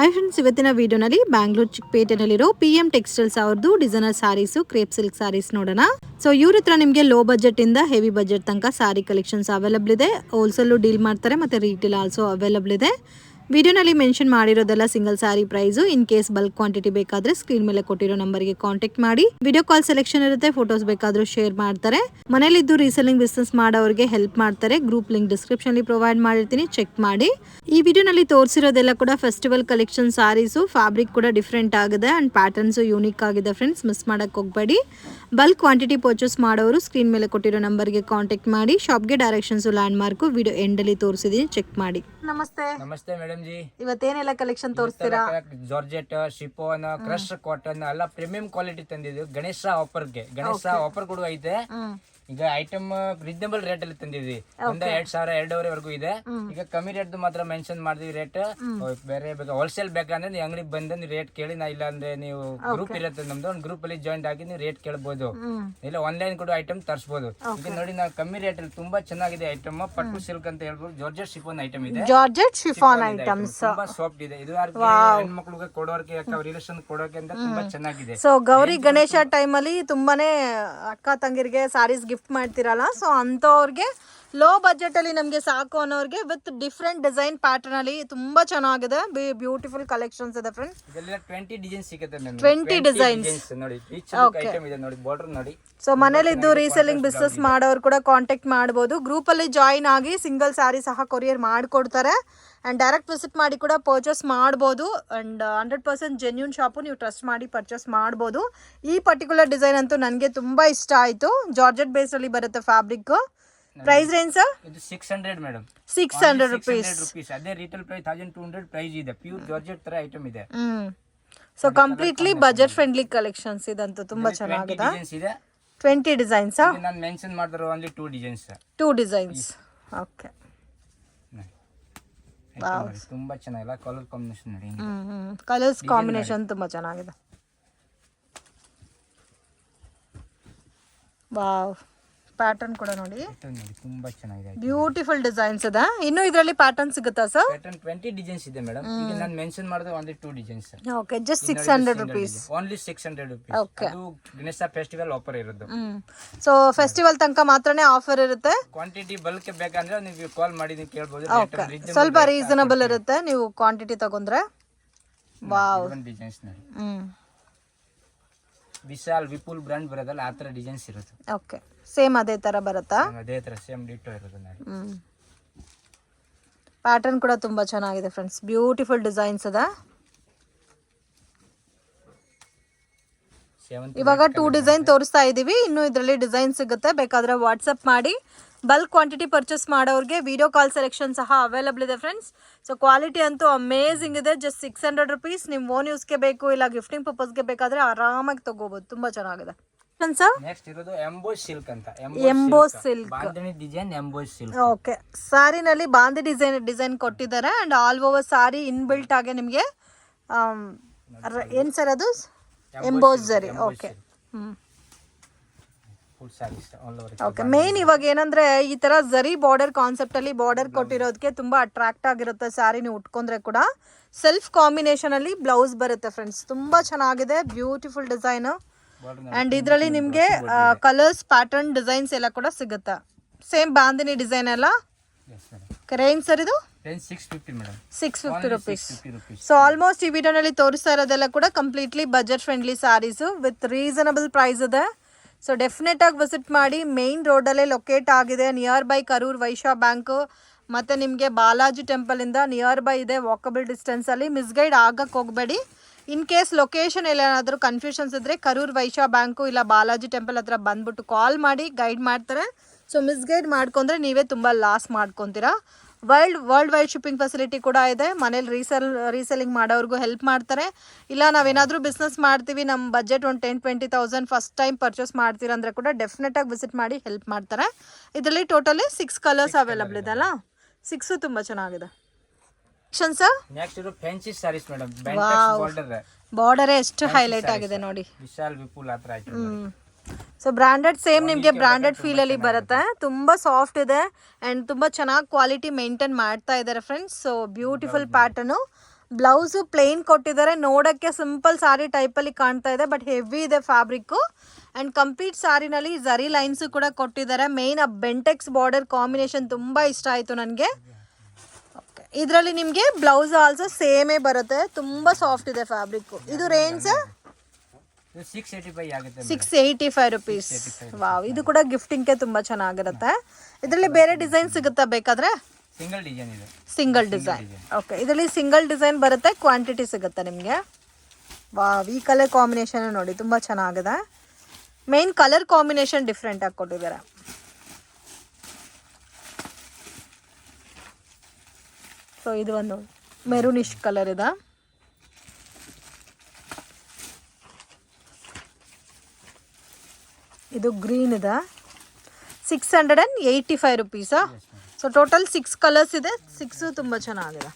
High friends ಇವತ್ತಿನ ವಿಡಿಯೋನಲ್ಲಿ ಬ್ಯಾಂಗ್ಳೂರ್ ಚಿಕ್ಕಪೇಟೆನಲ್ಲಿರೋ ಪಿ ಎಂ ಟೆಕ್ಸ್ಟೈಲ್ಸ್ ಅವ್ರದ್ದು designer saris crepe silk saris ನೋಡೋಣ. ಸೊ ಇವ್ರ ಹತ್ರ ನಿಮಗೆ ಲೋ ಬಜೆಟ್ ಇಂದ ಹೆವಿ ಬಜೆಟ್ ತನಕ ಸಾರಿ ಕಲೆಕ್ಷನ್ಸ್ ಅವೈಲಬಲ್ ಇದೆ. ಹೋಲ್ಸೇಲು ಡೀಲ್ ಮಾಡ್ತಾರೆ, ಮತ್ತೆ ರೀಟೇಲ್ ಆಲ್ಸೋ ಅವೈಲಬಲ್ ಇದೆ. ವಿಡಿಯೋನಲ್ಲಿ mention ಮಾಡಿರೋದೆಲ್ಲ single sari price. In case bulk quantity ಬೇಕಾದ್ರೆ ಸ್ಕ್ರೀನ್ ಮೇಲೆ ಕೊಟ್ಟಿರೋ ನಂಬರ್ಗೆ ಕಾಂಟ್ಯಾಕ್ಟ್ ಮಾಡಿ. ವಿಡಿಯೋ ಕಾಲ್ ಸೆಲೆಕ್ಷನ್ ಇರುತ್ತೆ, ಫೋಟೋಸ್ ಬೇಕಾದ್ರೂ ಶೇರ್ ಮಾಡ್ತಾರೆ. ಮನೇಲಿದ್ದು ರೀಸೆಲಿಂಗ್ ಬಿಸ್ನೆಸ್ ಮಾಡೋರಿಗೆ ಹೆಲ್ಪ್ ಮಾಡ್ತಾರೆ. ಗ್ರೂಪ್ ಲಿಂಕ್ ಡಿಸ್ಕ್ರಿಪ್ಷನ್ ಅಲ್ಲಿ ಪ್ರೊವೈಡ್ ಮಾಡಿರ್ತೀನಿ, ಚೆಕ್ ಮಾಡಿ. ಈ ವಿಡಿಯೋನಲ್ಲಿ ತೋರಿಸಿರೋದೆಲ್ಲ ಕೂಡ ಫೆಸ್ಟಿವಲ್ ಕಲೆಕ್ಷನ್ ಸಾರೀಸು ಫ್ಯಾಬ್ರಿಕ್ ಕೂಡ ಡಿಫ್ರೆಂಟ್ ಆಗಿದೆ. ಆ್ಯಂಡ್ ಪ್ಯಾಟರ್ನ್ಸು ಯೂನಿಕ್ ಆಗಿದೆ ಫ್ರೆಂಡ್ಸ್. ಮಿಸ್ ಮಾಡಕ್ ಹೋಗಬೇಡಿ. ಬಲ್ಕ್ ಕ್ವಾಂಟಿಟಿ ಪರ್ಚೇಸ್ ಮಾಡೋರು ಸ್ಕ್ರೀನ್ ಮೇಲೆ ಕೊಟ್ಟಿರೋ ನಂಬರ್ಗೆ ಕಾಂಟ್ಯಾಕ್ಟ್ ಮಾಡಿ. ಶಾಪ್ಗೆ ಡೈರೆಕ್ಷನ್ಸು ಲ್ಯಾಂಡ್ ಮಾರ್ಕು ವಿಡಿಯೋ ಎಂಡಲ್ಲಿ ತೋರಿಸಿದೀನಿ ಚೆಕ್ ಮಾಡಿ. ನಮಸ್ತೆ. ನಮಸ್ತೆ ಮೇಡಮ್ ಜಿ ಇವತ್ತೇನೆಲ್ಲ ಕಲೆಕ್ಷನ್ ತೋರಿಸ್ತೀರಾ? ಜಾರ್ಜೆಟ್ ಶಿಪೋನ್ ಕ್ರಶ್ ಕಾಟನ್ ಎಲ್ಲ ಪ್ರೀಮಿಯಂ ಕ್ವಾಲಿಟಿ ತಂದಿದ್ದು ಗಣೇಶ ಆಫರ್ಗೆ ಗಣೇಶ ಆಫರ್ ಕೂಡ ಐತೆ. ಈಗ ಐಟಮ್ ರೀಸನಬಲ್ ರೇಟ್ ಅಲ್ಲಿ ತಂದಿದ್ವಿ ಒಂದ ಎರಡ್ ಸಾವಿರ ಎರಡೂವರೆವರೆಗೂ ಇದೆ. ಈಗ ಕಮ್ಮಿ ರೇಟ್ ಮಾತ್ರ ಮೆನ್ಷನ್ ಮಾಡಿದ್ವಿ ರೇಟ್ ಬೇರೆ ಬೇಕಾ ಹೋಲ್ಸೇಲ್ ಬೇಕಂದ್ರೆ ನೀವು ಅಂಗಡಿ ಬಂದ ನೀವು ರೇಟ್ ಕೇಳಿ ನಾ ಇಲ್ಲ ಅಂದ್ರೆ ನೀವು ಗ್ರೂಪ್ ಇರುತ್ತೆ ನಮ್ದು ಒಂದು ಗ್ರೂಪ್ ಅಲ್ಲಿ ಜಾಯಿಂಟ್ ಆಗಿ ನೀವು ರೇಟ್ ಕೇಳಬಹುದು ಇಲ್ಲ ಆನ್ಲೈನ್ ಕೂಡ ಐಟಮ್ ತರಿಸಬಹುದು ಈಗ ನೋಡಿ ನಾವು ಕಮ್ಮಿ ರೇಟ್ ಅಲ್ಲಿ ತುಂಬಾ ಚೆನ್ನಾಗಿದೆ ಐಟಮ್ ಪಟ್ಟು ಸಿಲ್ಕ್ ಅಂತ ಹೇಳ್ಬೋದು ಜಾರ್ಜೆಟ್ ಶಿಫೋನ್ ಐಟಮ್ ಇದೆ. ಜಾರ್ಜೆಟ್ ಶಿಫಾನ್ ಐಟಮ್ಸ್ ತುಂಬಾ ಸಾಫ್ಟ್ ಇದೆ. ಇದು ಹೆಣ್ಮಕ್ಳಿಗೆ ಕೊಡೋರ್ಗೆ ರಿಲೇಷನ್ ಕೊಡೋಕೆ ಅಂತ ತುಂಬಾ ಚೆನ್ನಾಗಿದೆ. ಸೊ ಗೌರಿ ಗಣೇಶ ಟೈಮ್ ಅಲ್ಲಿ ತುಂಬಾನೇ ಅಕ್ಕ ತಂಗಿರಿಗೆ ಸಾರೀಸ್ ಗಿಫ್ಟ್ ಮಾಡ್ತಿರಲ್ಲ? ಸೊ ಅಂಥವ್ರಿಗೆ ಲೋ ಬಜೆಟ್ ಅಲ್ಲಿ ನಮಗೆ ಸಾಕು ಅನ್ನೋರಿಗೆ ವಿತ್ ಡಿಫ್ರೆಂಟ್ ಡಿಸೈನ್ ಪ್ಯಾಟರ್ನ್ ಅಲ್ಲಿ ತುಂಬಾ ಚೆನ್ನಾಗಿದೆ. ಬ್ಯೂಟಿಫುಲ್ ಕಲೆಕ್ಷನ್ಸ್ ಇದೆ ಫ್ರೆಂಡ್ಸ್ ಇದೆಲ್ಲ ಟ್ವೆಂಟಿ ಡಿಸೈನ್ ಸಿಗುತ್ತೆ ಟ್ವೆಂಟಿ 20 designs. ನೋಡಿ. ನೋಡಿ ಬಾರ್ಡರ್ ನೋಡಿ. ಸೊ ಮನೇಲಿದ್ದು ರೀಸೆಲ್ಲಿಂಗ್ ಬಿಸ್ನೆಸ್ ಮಾಡೋರು ಕೂಡ ಕಾಂಟ್ಯಾಕ್ಟ್ ಮಾಡ್ಬೋದು. ಗ್ರೂಪಲ್ಲಿ ಜಾಯಿನ್ ಆಗಿ ಸಿಂಗಲ್ ಸ್ಯಾರಿ ಸಹ ಕೊರಿಯರ್ ಮಾಡಿಕೊಡ್ತಾರೆ. ಆ್ಯಂಡ್ ಡೈರೆಕ್ಟ್ ವಿಸಿಟ್ ಮಾಡಿ ಕೂಡ ಪರ್ಚೇಸ್ ಮಾಡ್ಬೋದು. And hundred percent genuine shop ನೀವು ಟ್ರಸ್ಟ್ ಮಾಡಿ ಪರ್ಚೇಸ್ ಮಾಡ್ಬೋದು. ಈ ಪರ್ಟಿಕ್ಯುಲರ್ ಡಿಸೈನ್ ಅಂತೂ ನನಗೆ ತುಂಬ ಇಷ್ಟ ಆಯಿತು. ಜಾರ್ಜೆಟ್ ಬೇಸಲ್ಲಿ ಬರುತ್ತೆ ಫ್ಯಾಬ್ರಿಕ್ ಪ್ರೈಸ್ ರೇಂಜ್ ಸರ್ ಇದು six hundred madam six hundred rupees rupees ಅದೇ retail price thousand two hundred price ಇದೆ. ಪ್ಯೂರ್ ಜಾರ್ಜೆಟ್ ತರ ಐಟಮ್ ಇದೆ. So completely budget friendly collections ಇದಂತೂ ತುಂಬಾ ಚೆನ್ನಾಗಿದೆ. ಇದೆ. ಟ್ವೆಂಟಿ ಡಿಸೈನ್ಸ್ ನಾನು ಮೆನ್ಷನ್ ಮಾಡಿದ್ರು only two designs two designs okay ತುಂಬಾ ಚೆನ್ನಾಗಿಲ್ಲ ಕಲರ್ ಕಾಂಬಿನೇಷನ್ ನೋಡಿ ಕಲರ್ಸ್ ಕಾಂಬಿನೇಷನ್ ತುಂಬಾ ಚೆನ್ನಾಗಿದೆ. ವಾವ್ ಪ್ಯಾಟರ್ನ್ ಕೂಡ ನೋಡಿ. ನೋಡಿ ತುಂಬಾ ಚೆನ್ನಾಗಿದೆ ಬ್ಯೂಟಿಫುಲ್ ಡಿಸೈನ್ಸ್ ಅದ. ಇನ್ನು ಇದರಲ್ಲಿ ಪ್ಯಾಟರ್ನ್ ಸಿಗುತ್ತಾ ಸರ್ ಪ್ಯಾಟರ್ನ್ ಟ್ವೆಂಟಿ ಡಿಸೈನ್ಸ್ ಇದೆ ಮೇಡಮ್ ಈಗ ನಾನು ಮೆನ್ಷನ್ ಮಾಡಿದ್ರೆ only 2 designs okay just six hundred rupees only six hundred rupees Okay. ಅದು ಗಣೇಶ ಫೆಸ್ಟಿವಲ್ ಆಫರ್ ಇರೋದು. ಸೋ ಫೆಸ್ಟಿವಲ್ ತನಕ ಮಾತ್ರನೇ ಆಫರ್ ಇರುತ್ತೆ. ಕ್ವಾಂಟಿಟಿ ಬಲ್ಕ್ ಬೇಕಂದ್ರೆ ನೀವು ಕಾಲ್ ಮಾಡಿ ನೀವು ಕೇಳಬಹುದು ಓಕೆ ಸ್ವಲ್ಪ ರೀಸನಬಲ್ ಇರುತ್ತೆ ನೀವು ಕ್ವಾಂಟಿಟಿ ತಗೊಂಡ್ರೆ. ವಾವ್ ಡಿಸೈನ್ಸ್ ನೋಡಿ. ಹ್ಮ್. ವಿಶಾಲ್ ವಿಪುಲ್ ಬ್ರ್ಯಾಂಡ್ ಬರೋದಲ್ಲ ಆ ಥರ ಡಿಸೈನ್ಸ್ ಇರುತ್ತೆ. ಓಕೆ ಸೇಮ್ ಅದೇ ತರ ಬರುತ್ತಾ? ಅದೇ ಥರ ಸೇಮ್ ಡಿಟೋ ಇರೋದು ನೋಡಿ. ಹ್ಮ್. ಪ್ಯಾಟರ್ನ್ ಕೂಡ ತುಂಬಾ ಚೆನ್ನಾಗಿದೆ ಫ್ರೆಂಡ್ಸ್ ಬ್ಯೂಟಿಫುಲ್ ಡಿಸೈನ್ಸ್ ಅದ. ಇವಾಗ ಟೂ ಡಿಸೈನ್ ತೋರಿಸ್ತಾ ಇದೀವಿ. ಇನ್ನು ಇದರಲ್ಲಿ ಡಿಸೈನ್ ಸಿಗುತ್ತೆ. ಬೇಕಾದ್ರೆ ವಾಟ್ಸಪ್ ಮಾಡಿ. ಬಲ್ಕ್ ಕ್ವಾಂಟಿಟಿ ಪರ್ಚೇಸ್ ಮಾಡೋರಿಗೆ ವಿಡಿಯೋ ಕಾಲ್ ಸೆಲೆಕ್ಷನ್ ಸಹ ಅವೈಲಬಲ್ ಇದೆ ಫ್ರೆಂಡ್ಸ್ ಸೊ ಕ್ವಾಲಿಟಿ ಅಂತೂ ಅಮೇಝಿಂಗ್ ಇದೆ. ಜಸ್ಟ್ ಸಿಕ್ಸ್ ಹಂಡ್ರೆಡ್ ರುಪೀಸ್ ನಿಮ್ಮ ಓನ್ ಯೂಸ್ಗೆ ಬೇಕು ಇಲ್ಲ ಗಿಫ್ಟಿಂಗ್ ಪರ್ಪಸ್ಗೆ ಬೇಕಾದ್ರೆ ಆರಾಮಾಗಿ ತಗೋಬಹುದು ತುಂಬಾ ಚೆನ್ನಾಗಿದೆ. ಸರ್ ನೆಕ್ಸ್ಟ್ ಇರೋದು ಎಂಬೋಸ್ ಸಿಲ್ಕ್ ಅಂತ. Emboss silk bandhani design emboss silk okay ಸಾರಿನಲ್ಲಿ ಬಾಂಧಿ design design ಕೊಟ್ಟಿದ್ದಾರೆ. And all over sari inbuilt ಆಗಿ ನಿಮಗೆ ಏನು ಸರ್ ಅದು? ಎಂಬೋಸ್ ಓಕೆ ಹ್ಞೂ full saris all over okay main ಇವಾಗ ಏನಂದ್ರೆ ಈ ತರ ಜರಿ ಬಾರ್ಡರ್ ಕಾನ್ಸೆಪ್ಟ್ ಅಲ್ಲಿ ಬಾರ್ಡರ್ ಕೊಟ್ಟಿರೋದಕ್ಕೆ ತುಂಬಾ ಅಟ್ರಾಕ್ಟ್ ಆಗಿರುತ್ತೆ ಸ್ಯಾರಿ ನೀವು ಉಟ್ಕೊಂಡ್ರೆ ಕೂಡ. ಸೆಲ್ಫ್ ಕಾಂಬಿನೇಷನ್ ಅಲ್ಲಿ ಬ್ಲೌಸ್ ಬರುತ್ತೆ ಫ್ರೆಂಡ್ಸ್ ತುಂಬಾ ಚೆನ್ನಾಗಿದೆ ಬ್ಯೂಟಿಫುಲ್ ಡಿಸೈನ್ ಅಂಡ್ ಇದರಲ್ಲಿ ನಿಮಗೆ ಕಲರ್ಸ್ ಪ್ಯಾಟರ್ನ್ ಡಿಸೈನ್ಸ್ ಎಲ್ಲ ಕೂಡ ಸಿಗುತ್ತೆ. ಸೇಮ್ ಬಾಂದಿನಿ ಡಿಸೈನ್ ಎಲ್ಲ ರೇಂಜ್ ಸರ್ ಇದು? Six fifty rupees so almost ಈ ವಿಡಿಯೋನಲ್ಲಿ ತೋರಿಸ್ತಾ ಇರೋದೆಲ್ಲ ಕೂಡ completely budget friendly saris with reasonable price ಇದೆ. ಸೊ ಡೆಫಿನೆಟಾಗಿ ವಿಸಿಟ್ ಮಾಡಿ ಮೇನ್ ರೋಡಲ್ಲೇ ಲೊಕೇಟ್ ಆಗಿದೆ. Near by Karur Vysya bank ಮತ್ತು ನಿಮಗೆ ಬಾಲಾಜಿ ಟೆಂಪಲಿಂದ ನಿಯರ್ ಬೈ ಇದೆ ವಾಕಬಲ್ ಡಿಸ್ಟೆನ್ಸಲ್ಲಿ ಮಿಸ್ಗೈಡ್ ಆಗಕ್ಕೆ ಹೋಗಬೇಡಿ. ಇನ್ ಕೇಸ್ ಲೊಕೇಶನ್ ಏನಾದರೂ ಕನ್ಫ್ಯೂಷನ್ಸ್ ಇದ್ದರೆ ಕರೂರ್ ವೈಶ್ಯ ಬ್ಯಾಂಕು ಇಲ್ಲ ಬಾಲಾಜಿ ಟೆಂಪಲ್ ಹತ್ರ ಬಂದ್ಬಿಟ್ಟು ಕಾಲ್ ಮಾಡಿ ಗೈಡ್ ಮಾಡ್ತಾರೆ. ಸೊ ಮಿಸ್ಗೈಡ್ ಮಾಡ್ಕೊಂಡ್ರೆ ನೀವೇ ತುಂಬ loss ಮಾಡ್ಕೊತೀರಾ. World world wide shipping facility ಕೂಡ ಇದೆ. ಮನೇಲಿ ರೀಸೆಲ್ ರೀಸೆಲಿಂಗ್ ಮಾಡೋರಿಗೂ ಹೆಲ್ಪ್ ಮಾಡ್ತಾರೆ. ಇಲ್ಲ ನಾವೇನಾದರೂ ಬಿಸ್ನೆಸ್ ಮಾಡ್ತೀವಿ ನಮ್ಮ ಬಜೆಟ್ ಒಂದು ten twenty thousand first time purchase ಮಾಡ್ತೀರಾ ಅಂದರೆ ಕೂಡ ಡೆಫಿನೆಟಾಗಿ ವಿಸಿಟ್ ಮಾಡಿ ಹೆಲ್ಪ್ ಮಾಡ್ತಾರೆ. ಇದರಲ್ಲಿ ಟೋಟಲಿ ಸಿಕ್ಸ್ ಕಲರ್ಸ್ ಅವೈಲಬಲ್ ಇದೆ ಅಲ್ಲ? ಸಿಕ್ಸು ತುಂಬ ಚೆನ್ನಾಗಿದೆ. ಸರ್ ಬಾರ್ಡರ್ ಎಷ್ಟು ಹೈಲೈಟ್ ಆಗಿದೆ ನೋಡಿ. ವಿಶಾಲ್ ವಿಪುಲ್ ಹತ್ರ ಸೊ ಬ್ರಾಂಡೆಡ್ ಸೇಮ್ ನಿಮಗೆ ಬ್ರಾಂಡೆಡ್ ಫೀಲಲ್ಲಿ ಬರುತ್ತೆ. ತುಂಬ ಸಾಫ್ಟ್ ಇದೆ ಆ್ಯಂಡ್ ತುಂಬ ಚೆನ್ನಾಗಿ ಕ್ವಾಲಿಟಿ ಮೇಂಟೈನ್ ಮಾಡ್ತಾ ಇದ್ದಾರೆ friends so beautiful pattern blouse plain ಕೊಟ್ಟಿದ್ದಾರೆ. ನೋಡೋಕ್ಕೆ ಸಿಂಪಲ್ ಸಾರಿ ಟೈಪಲ್ಲಿ ಕಾಣ್ತಾ ಇದೆ ಬಟ್ ಹೆವಿ ಇದೆ ಫ್ಯಾಬ್ರಿಕ್ಕು ಆ್ಯಂಡ್ ಕಂಪ್ಲೀಟ್ ಸಾರಿನಲ್ಲಿ ಝರಿ ಲೈನ್ಸು ಕೂಡ ಕೊಟ್ಟಿದ್ದಾರೆ. ಮೇಯ್ನ್ ಆ ಬೆಂಟೆಕ್ಸ್ ಬಾರ್ಡರ್ ಕಾಂಬಿನೇಷನ್ ತುಂಬ ಇಷ್ಟ ಆಯಿತು ನನಗೆ. ಇದರಲ್ಲಿ ನಿಮಗೆ ಬ್ಲೌಸ್ ಆಲ್ಸೋ ಸೇಮೇ ಬರುತ್ತೆ. ತುಂಬ ಸಾಫ್ಟ್ ಇದೆ ಫ್ಯಾಬ್ರಿಕ್ಕು ಇದು ರೇಂಜ್ ಸಿಕ್ಸ್ ಏಯ್ಟಿ ಫೈವ್ ಆಗುತ್ತೆ six eighty five rupees wow ಇದು ಕೂಡ ಗಿಫ್ಟಿಂಗ್ಗೆ ತುಂಬ ಚೆನ್ನಾಗಿರುತ್ತೆ. ಇದರಲ್ಲಿ ಬೇರೆ ಡಿಸೈನ್ ಸಿಗುತ್ತಾ ಬೇಕಾದ್ರೆ? ಸಿಂಗಲ್ ಡಿಸೈನ್ ಇದೆ. ಸಿಂಗಲ್ ಡಿಸೈನ್ ಓಕೆ ಇದರಲ್ಲಿ ಸಿಂಗಲ್ ಡಿಸೈನ್ ಬರುತ್ತೆ ಕ್ವಾಂಟಿಟಿ ಸಿಗುತ್ತೆ ನಿಮಗೆ. ವಾವ್ ಈ ಕಲರ್ ಕಾಂಬಿನೇಷನ್ ನೋಡಿ ತುಂಬ ಚೆನ್ನಾಗಿದೆ. ಮೇನ್ ಕಲರ್ ಕಾಂಬಿನೇಷನ್ ಡಿಫ್ರೆಂಟ್ ಆಗಿ ಕೊಟ್ಟಿದ್ದಾರೆ. ಸೊ ಇದು ಒಂದು ಮೆರೂನಿಶ್ ಕಲರ್ ಇದೆ. ಇದು ಗ್ರೀನ್ ಇದೆ. Six hundred and eighty five ರುಪೀಸಾ so total six colours ಇದೆ. ಸಿಕ್ಸು ತುಂಬ ಚೆನ್ನಾಗಿದೆ.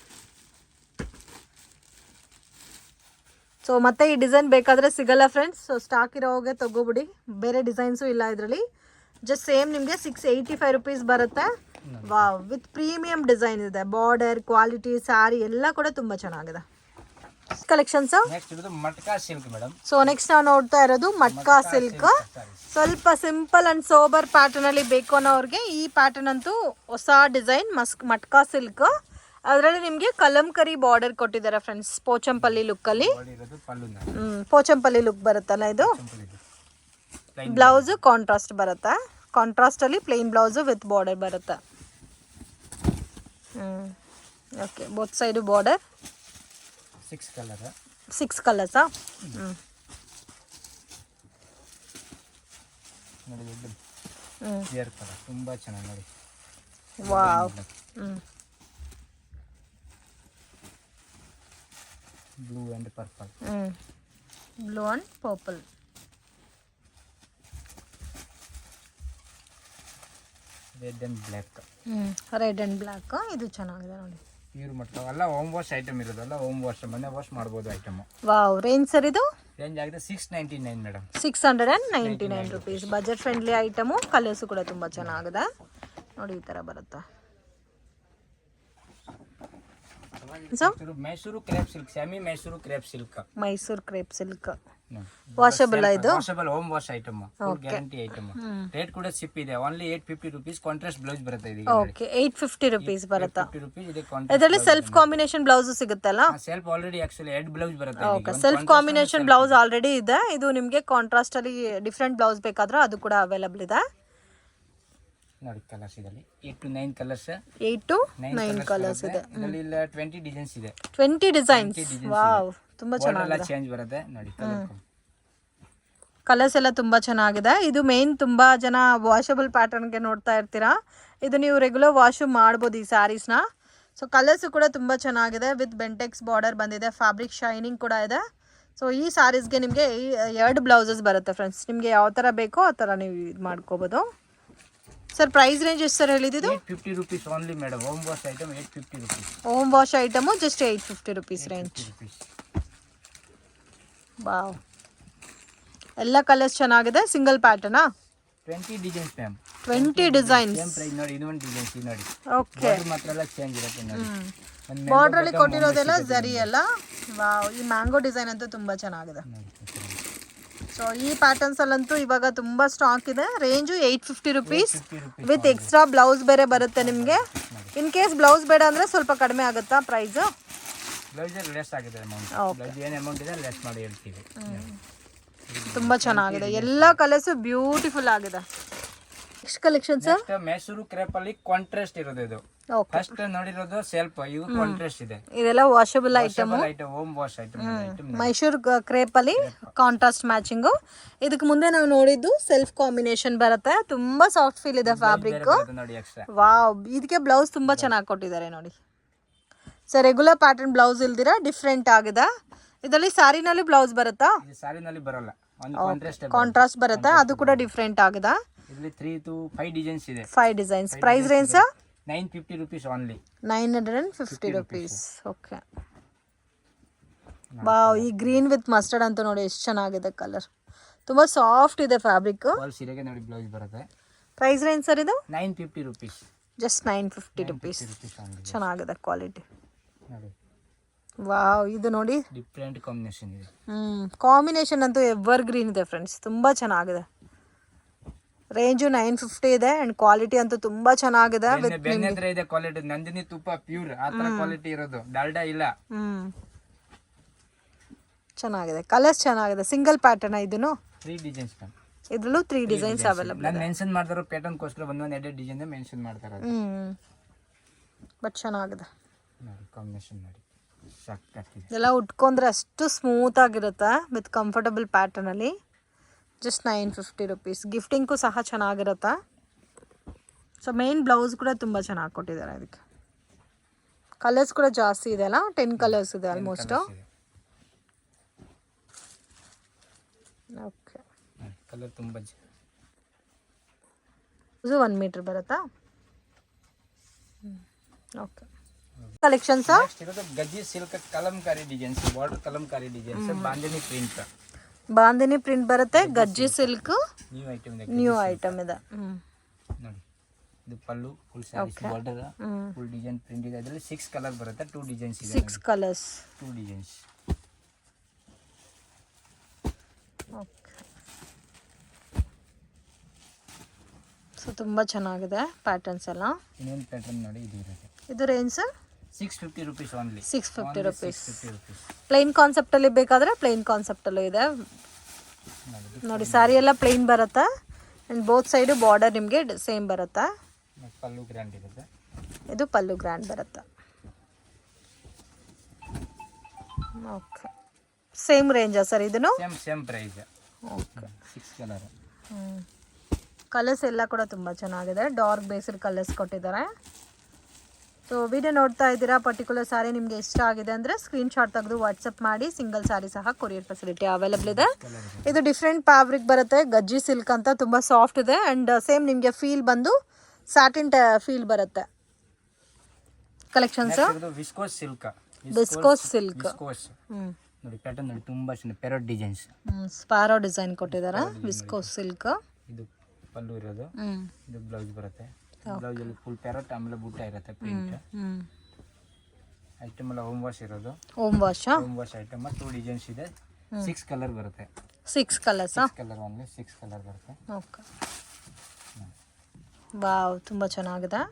ಸೊ ಮತ್ತೆ ಈ ಡಿಸೈನ್ ಬೇಕಾದರೆ ಸಿಗಲ್ಲ ಫ್ರೆಂಡ್ಸ್ ಸೊ ಸ್ಟಾಕ್ ಇರೋವಾಗೆ ತಗೋಬಿಡಿ. ಬೇರೆ ಡಿಸೈನ್ಸು ಇಲ್ಲ ಇದರಲ್ಲಿ. ಜಸ್ಟ್ ಸೇಮ್ ನಿಮಗೆ ಸಿಕ್ಸ್ ಏಯ್ಟಿ ಫೈವ್ ರುಪೀಸ್ ಬರುತ್ತೆ. ವಾವ್ ವಿತ್ ಪ್ರೀಮಿಯಂ ಡಿಸೈನ್ ಇದೆ. ಬಾರ್ಡರ್ ಕ್ವಾಲಿಟಿ ಸ್ಯಾರಿ ಎಲ್ಲ ಕೂಡ ತುಂಬ ಚೆನ್ನಾಗಿದೆ. Collections next matka silk madam so next ನಾವು ನೋಡ್ತಾ ಇರೋದು ಮಟ್ಕಾ ಸಿಲ್ಕ್ ಸ್ವಲ್ಪ ಸಿಂಪಲ್ ಅಂಡ್ ಸೋಬರ್ ಪ್ಯಾಟರ್ನ್ ಅಲ್ಲಿ ಬೇಕು ಅನ್ನೋರಿಗೆ ಈ ಪ್ಯಾಟರ್ನ್ ಅಂತೂ ಹೊಸ ಡಿಸೈನ್ ಮಸ್ಕ್ ಮಟ್ಕಾ ಸಿಲ್ಕ್ ಅದರಲ್ಲಿ ನಿಮಗೆ ಕಲಂಕರಿ ಬಾರ್ಡರ್ ಕೊಟ್ಟಿದ್ದಾರೆ ಫ್ರೆಂಡ್ಸ್ ಪೋಚಂಪಲ್ಲಿ ಲುಕ್ ಅಲ್ಲಿ. ಹ್ಮ್ ಪೋಚಂಪಲ್ಲಿ ಲುಕ್ ಬರುತ್ತಲ್ಲ ಇದು? ಬ್ಲೌಸ್ ಕಾಂಟ್ರಾಸ್ಟ್ ಬರುತ್ತಾ? ಕಾಂಟ್ರಾಸ್ಟ್ ಅಲ್ಲಿ ಪ್ಲೇನ್ ಬ್ಲೌಸ್ ವಿತ್ ಬಾರ್ಡರ್ ಬರುತ್ತೆ? ಹ್ಮ್ okay both side border six colour six ಕಲರ್ಸಾ ಹ್ಞೂ ನೋಡಿ ಇದು ಹ್ಞೂ ಕ್ಲಿಯರ್ ಕಲರ್ ತುಂಬ ಚೆನ್ನಾಗಿ ನೋಡಿ. ವಾವ್. ಹ್ಞೂ ಬ್ಲೂ ಆ್ಯಂಡ್ ಪರ್ಪಲ್ ಹ್ಞೂ blue and purple red and black red and black ಇದು ಚೆನ್ನಾಗಿದೆ ನೋಡಿ. ಪ್ಯೂರ್ ಮಟ್ಕ ಎಲ್ಲ ಹೋಮ್ ವಾಶ್ ಐಟಮ್ ಇರೋದಲ್ಲ ಹೋಮ್ ವಾಶ್ ಮನೆ ವಾಶ್ ಮಾಡ್ಬೋದು ಐಟಮ್ ವಾವ್ ರೇಂಜ್ ಸರ್ ಇದು? ರೇಂಜ್ ಆಗಿದೆ six ninety nine madam six hundred and ninety nine rupees budget friendly item colours ಕೂಡ ತುಂಬ ಚೆನ್ನಾಗಿದೆ. ನೋಡಿ ಈ ಥರ ಬರುತ್ತೆ? Mysuru crepe silk semi Mysuru crepe silk Mysuru crepe silk washable ಇದು? Washable home wash item guarantee item rate ಕೂಡ cheap ಇದೆ. Only eight fifty rupees contrast blouse ಬರುತ್ತೆ ಇದೀಗ ಓಕೆ ಏಟ್ ಫಿಫ್ಟಿ ರುಪೀಸ್ ಬರುತ್ತೆ? ಇದೆ ಇದರಲ್ಲಿ ಸೆಲ್ಫ್ ಕಾಂಬಿನೇಷನ್ ಬ್ಲೌಸು ಸಿಗುತ್ತಲ್ಲ self already actually ಎರಡು ಬ್ಲೌಸ್ ಬರುತ್ತೆ okay self combination blouse already ಇದೆ. ಇದು ನಿಮಗೆ ಕಾಂಟ್ರಾಸ್ಟ್ ಅಲ್ಲಿ ಡಿಫ್ರೆಂಟ್ ಬ್ಲೌಸ್ ಬೇಕಾದ್ರೆ ಅದು ಕೂಡ ಅವೈಲಬಲ್ ಇದೆ. ನೋಡಿ ಕಲರ್ಸ್ ಇದರಲ್ಲಿ. Eight to nine colours eight to nine colours ಇದೆ. ಇದರಲ್ಲಿ ಇಲ್ಲ ಟ್ವೆಂಟಿ ಡಿಸೈನ್ಸ್ ಇದೆ. ಟ್ವೆಂಟಿ ಡಿಸೈನ್ಸ್ ವಾವ್ ತುಂಬಾ ಚೆನ್ನಾಗಿದೆ. ಚೇಂಜ್ ಬರುತ್ತೆ. ನೋಡಿ ಕಲರ್ಸ್ ಎಲ್ಲ ತುಂಬಾ ಚೆನ್ನಾಗಿದೆ. ಇದು ಮೇನ್ ತುಂಬಾ ಜನ ವಾಷಬಲ್ ಪ್ಯಾಟರ್ನ್ಗೆ ನೋಡ್ತಾ ಇರ್ತೀರಾ? ಇದು ನೀವು ರೆಗ್ಯುಲರ್ ವಾಶು ಮಾಡ್ಬೋದು ಈ ಸ್ಯಾರೀಸ್ನ ಸೊ ಕಲರ್ಸು ಕೂಡ ತುಂಬ ಚೆನ್ನಾಗಿದೆ. ವಿತ್ ಬೆಂಟೆಕ್ಸ್ ಬಾರ್ಡರ್ ಬಂದಿದೆ. ಫ್ಯಾಬ್ರಿಕ್ ಶೈನಿಂಗ್ ಕೂಡ ಇದೆ. ಸೊ ಈ ಸ್ಯಾರೀಸ್ಗೆ ನಿಮಗೆ ಎರಡು ಬ್ಲೌಸಸ್ ಬರುತ್ತೆ ಫ್ರೆಂಡ್ಸ್ ನಿಮಗೆ ಯಾವ ಥರ ಬೇಕೋ ಆ ಥರ ನೀವು ಇದು ಮಾಡ್ಕೋಬೋದು. ಸರ್ ಪ್ರೈಸ್ ರೇಂಜ್ ಎಷ್ಟು ಸರ್ ಹೇಳಿದ್ದು ohm fifty rupees only madam home wash item eight fifty rupees home wash item just eight fifty rupees range wow ಎಲ್ಲ ಕಲರ್ಸ್ ಚೆನ್ನಾಗಿದೆ single ಪ್ಯಾಟರ್ನಾ twenty designs ma'am twenty designs same price ನೋಡಿ ಇದು ಒಂದು designs ಇದು ನೋಡಿ. Okay border ಮಾತ್ರ ಎಲ್ಲ change ಇರುತ್ತೆ ನೋಡಿ. ಬಾರ್ಡರ್ ಅಲ್ಲಿ ಕೊಟ್ಟಿರೋದೆಲ್ಲ ಜರಿ ಅಲ್ಲ? ವಾವ್ ಈ ಮ್ಯಾಂಗೋ ಡಿಸೈನ್ ಅಂತೂ ತುಂಬಾ ಚೆನ್ನಾಗಿದೆ. ಸೊ ಈ ಪ್ಯಾಟರ್ನ್ಸ್ ಅಲ್ಲಂತೂ ಇವಾಗ ತುಂಬಾ ಸ್ಟಾಕ್ ಇದೆ. Range eight fifty rupees with extra blouse ಬೇರೆ ಬರುತ್ತೆ ನಿಮಗೆ. ಇನ್ ಕೇಸ್ ಬ್ಲೌಸ್ ಬೇಡ ಅಂದ್ರೆ ಸ್ವಲ್ಪ ಕಡಿಮೆ ಆಗುತ್ತಾ ಪ್ರೈಸ್ ಬ್ಲೌಸ್ ಲೆಸ್ ಆಗಿದೆ ಅಮೌಂಟ್ ಬ್ಲೌಸ್ ಏನು ಅಮೌಂಟ್ ಇದೆ ಲೆಸ್ ಮಾಡಿ ಹೇಳ್ತೀವಿ. ತುಂಬಾ ಚೆನ್ನಾಗಿದೆ. ಎಲ್ಲ ಕಲರ್ಸ್ ಬ್ಯೂಟಿಫುಲ್ ಆಗಿದೆ. Next collection sir Mysuru crepe ಅಲ್ಲಿ ಕಾಂಟ್ರಾಸ್ಟ್ ಇರೋದು ಇದು. ಓಕೆ ಫಸ್ಟ್ ನೋಡಿರೋದು ಸೆಲ್ಫ್ ಇದು ಕಾಂಟ್ರಾಸ್ಟ್ ಇದೆ. ಇದೆಲ್ಲ washable item item home. Wash item item Mysuru crepe ಅಲ್ಲಿ ಕಾಂಟ್ರಾಸ್ಟ್ ಮ್ಯಾಚಿಂಗು ಇದಕ್ಕೆ ಮುಂದೆ ನಾವು ನೋಡಿದ್ದು ಸೆಲ್ಫ್ ಕಾಂಬಿನೇಷನ್ ಬರುತ್ತೆ. ತುಂಬಾ ಸಾಫ್ಟ್ ಫೀಲ್ ಇದೆ ಫ್ಯಾಬ್ರಿಕ್ ನೋಡಿ ಎಕ್ಸ್ಟ್ರಾ ವಾವ್ ಇದಕ್ಕೆ ಬ್ಲೌಸ್ ತುಂಬಾ ಚೆನ್ನಾಗಿ ಕೊಟ್ಟಿದ್ದಾರೆ ನೋಡಿ. ಸೊ ರೆಗ್ಯುಲರ್ ಪ್ಯಾಟರ್ನ್ ಬ್ಲೌಸ್ ಇಲ್ದಿರ ಡಿಫ್ರೆಂಟ್ ಆಗಿದೆ. ಇದರಲ್ಲಿ ಸ್ಯಾರಿನಲ್ಲಿ ಬ್ಲೌಸ್ ಬರುತ್ತಾ? ಸಾರಿನಲ್ಲಿ ಬರಲ್ಲ. ಒಂದು ಕಾಂಟ್ರಾಸ್ಟ್ ಕಾಂಟ್ರಾಸ್ಟ್ ಬರುತ್ತೆ. ಅದು ಕೂಡ ಡಿಫ್ರೆಂಟ್ ಆಗಿದೆ. ಇಲ್ಲಿ ತ್ರೀ ಟು ಫೈವ್ ಡಿಸೈನ್ಸ್ ಇದೆ. Five designs price range nine fifty rupees only nine hundred and fifty rupees okay wow ಈ ಗ್ರೀನ್ ವಿತ್ ಮಸ್ಟರ್ಡ್ ಅಂತ ನೋಡಿ ಎಷ್ಟು ಚೆನ್ನಾಗಿದೆ ಕಲರ್ ತುಂಬ ಸಾಫ್ಟ್ ಇದೆ ಫ್ಯಾಬ್ರಿಕ್ ಸೀರೆಗೆ ನೋಡಿ ಬ್ಲೌಸ್ ಬರುತ್ತೆ. ಪ್ರೈಸ್ ರೇಂಜ್ ಸರ್ ಇದು? Nine fifty rupees just nine fifty rupees ಚೆನ್ನಾಗಿದೆ ಕ್ವಾಲಿಟಿ ನೋಡಿ. ವಾವ್ ಇದು ನೋಡಿ. ಡಿಫ್ರೆಂಟ್ ಕಾಂಬಿನೇಷನ್ ಇದೆ. ಹ್ಮ್ ಕಾಂಬಿನೇಷನ್ ಅಂತೂ ಎವರ್ ಗ್ರೀನ್ ಇದೆ ಫ್ರೆಂಡ್ಸ್ ತುಂಬಾ ಚೆನ್ನಾಗಿದೆ. ರೇಂಜು ನೈನ್ ಫಿಫ್ಟಿ ಇದೆ ಅಂಡ್ ಕ್ವಾಲಿಟಿ ಅಂತೂ ತುಂಬಾ ಚೆನ್ನಾಗಿದೆ ಬೆಣ್ಣೆ- ಬೆಣ್ಣೆ ಹತ್ರ ಇದೆ ಕ್ವಾಲಿಟಿ ನಂದಿನಿ ತುಪ್ಪ ಪ್ಯೂರ್ ಆ ತರ ಕ್ವಾಲಿಟಿ ಇರೋದು. ಡಾಲ್ಡಾ ಇಲ್ಲ. ಹ್ಮ್. ಚೆನ್ನಾಗಿದೆ. ಕಲರ್ಸ್ ಚೆನ್ನಾಗಿದೆ. ಸಿಂಗಲ್ ಪ್ಯಾಟರ್ನ್ ಇದನ್ನು ತ್ರೀ ಡಿಸೈನ್ಸ್ ಇದ್ರಲ್ಲೂ ತ್ರೀ ಡಿಸೈನ್ಸ್ ಅವೈಲಬಲ್ ನಾನು ಮೆನ್ಷನ್ ಮಾಡ್ತಾರೋ ಪ್ಯಾಟರ್ನ್ ಗೋಸ್ಕರ ಒಂದೊಂದು ಎರಡೆರಡು ಡಿಸೈನ್ ಮೆನ್ಷನ್ ಮಾಡ್ತಾರೆ ಹ್ಮ್. ಬಟ್ ಚೆನ್ನಾಗಿದೆ. ನೋಡಿ ಕಾಂಬಿನೇಷನ್ ನೋಡಿ ಸಾಕಾಗ್ತಿದೆ ಇದೆಲ್ಲ ಉಟ್ಕೊಂಡ್ರೆ ಅಷ್ಟು ಸ್ಮೂತ್ ಆಗಿರುತ್ತೆ? ವಿತ್ ಕಂಫರ್ಟಬಲ್ ಪ್ಯಾಟರ್ನ್ ಅಲ್ಲಿ? ಜಸ್ಟ್ ನೈನ್ ಫಿಫ್ಟಿ ರುಪೀಸ್ ಗಿಫ್ಟಿಂಗೂ ಸಹ ಚೆನ್ನಾಗಿರುತ್ತೆ? ಸೊ ಮೇನ್ ಬ್ಲೌಸ್ ಕೂಡ ತುಂಬ ಚೆನ್ನಾಗಿ ಕೊಟ್ಟಿದ್ದಾರೆ ಅದಕ್ಕೆ ಕಲರ್ಸ್ ಕೂಡ ಜಾಸ್ತಿ ಇದೆ ಅಲ್ಲ? ಟೆನ್ ಕಲರ್ಸ್ ಇದೆ ಆಲ್ಮೋಸ್ಟ್ ಓಕೆ ಕಲರ್ ತುಂಬ ಒನ್ ಮೀಟ್ರ್ ಬರುತ್ತಾ? ಓಕೆ ಇರೋದು Gajji silk Kalamkari designs border Kalamkari designs Bandhani print Bandhani print ಬರುತ್ತೆ Gajji silk new item new item ಇದೆ. ಇದು pallu full saris border. Full design print ಇದೆ. ಅದರಲ್ಲಿ six colour ಬರುತ್ತೆ two designs ಇದೆ six colours two designs okay so ತುಂಬ ಚೆನ್ನಾಗಿದೆ patterns ಎಲ್ಲ. ಇನ್ನೊಂದು ಪ್ಯಾಟರ್ನ್ ನೋಡಿ ಇದು ಇರುತ್ತೆ. ಇದು range sir six fifty rupees only six fifty rupees plain ಕಾನ್ಸೆಪ್ಟಲ್ಲಿ ಬೇಕಾದರೆ ಪ್ಲೈನ್ ಕಾನ್ಸೆಪ್ಟಲ್ಲೂ ಇದೆ. ನೋಡಿ ಸ್ಯಾರಿ ಎಲ್ಲ ಪ್ಲೈನ್ ಬರುತ್ತೆ? ಆ್ಯಂಡ್ ಬೋತ್ ಸೈಡು ಬಾರ್ಡರ್ ನಿಮಗೆ ಸೇಮ್ ಬರುತ್ತಾ? ಪಲ್ಲು ಗ್ರ್ಯಾಂಡ್ ಇರುತ್ತೆ. ಇದು ಪಲ್ಲು ಗ್ರ್ಯಾಂಡ್ ಬರುತ್ತಾ? ಓಕೆ ಸೇಮ್ ರೇಂಜಾ ಸರ್ ಇದನ್ನು? Same same price okay six colour colours ಎಲ್ಲ ಕೂಡ ತುಂಬ ಚೆನ್ನಾಗಿದೆ. ಡಾರ್ಕ್ ಬೇಸ್ಡ್ ಕಲರ್ಸ್ ಕೊಟ್ಟಿದ್ದಾರೆ. ಸೊ ವಿಡಿಯೋ ನೋಡ್ತಾ ಇದ್ದೀರಾ? ಪರ್ಟಿಕ್ಯುಲರ್ ಸಾರಿ ನಿಮಗೆ ಇಷ್ಟ ಆಗಿದೆ ಅಂದರೆ ಸ್ಕ್ರೀನ್ಶಾಟ್ ತೆಗೆದು ವಾಟ್ಸಪ್ ಮಾಡಿ ಸಿಂಗಲ್ ಸಾರಿ ಸಹ ಕೊರಿಯರ್ ಫೆಸಿಲಿಟಿ ಅವೈಲಬಲ್ ಇದೆ. ಇದು ಡಿಫ್ರೆಂಟ್ ಫ್ಯಾಬ್ರಿಕ್ ಬರುತ್ತೆ. ಗಜ್ಜಿ ಸಿಲ್ಕ್ ಅಂತ ತುಂಬ ಸಾಫ್ಟ್ ಇದೆ. ಆ್ಯಂಡ್ ಸೇಮ್ ನಿಮಗೆ ಫೀಲ್ ಬಂದು ಸ್ಯಾಟಿನ್ ಫೀಲ್ ಬರುತ್ತೆ. Collections viscose silk. ವಿಸ್ಕೋಸ್ ಹ್ಞೂ ನೋಡಿ ಪ್ಯಾಟರ್ನ್ ನೋಡಿ ತುಂಬಾ ಚೆನ್ನಾಗಿ ಪೆರೋಟ್ ಡಿಸೈನ್ಸ್ ಸ್ಪಾರೋ ಡಿಸೈನ್ ಕೊಟ್ಟಿದ್ದಾರೆ. ವಿಸ್ಕೋಸ್ ಸಿಲ್ಕ್ ಇದು ಪಲ್ಲು ಇರೋದು. ಇದು ಬ್ಲೌಸ್ ಬರುತ್ತೆ. ಬ್ಲೌಸ್ ಅಲ್ಲಿ ಫುಲ್ ಪ್ಯಾರಟ್ ಆಮೇಲೆ ಬುಟ್ಟ ಇರುತ್ತೆ ಪ್ರಿಂಟ್ ಐಟಮ್ ಎಲ್ಲ ಹೋಮ್ ವಾಶ್ ಇರೋದು. Home wash home wash item two designs ಇದೆ. ಸಿಕ್ಸ್ ಕಲರ್ ಬರುತ್ತೆ. ಸಿಕ್ಸ್ ಕಲರ್ಸಾ ಕಲರ್ ಓನ್ಲಿ ಸಿಕ್ಸ್ ಕಲರ್ ಬರುತ್ತೆ. ಓಕೆ ವಾವ್ ತುಂಬ ಚೆನ್ನಾಗಿದೆ.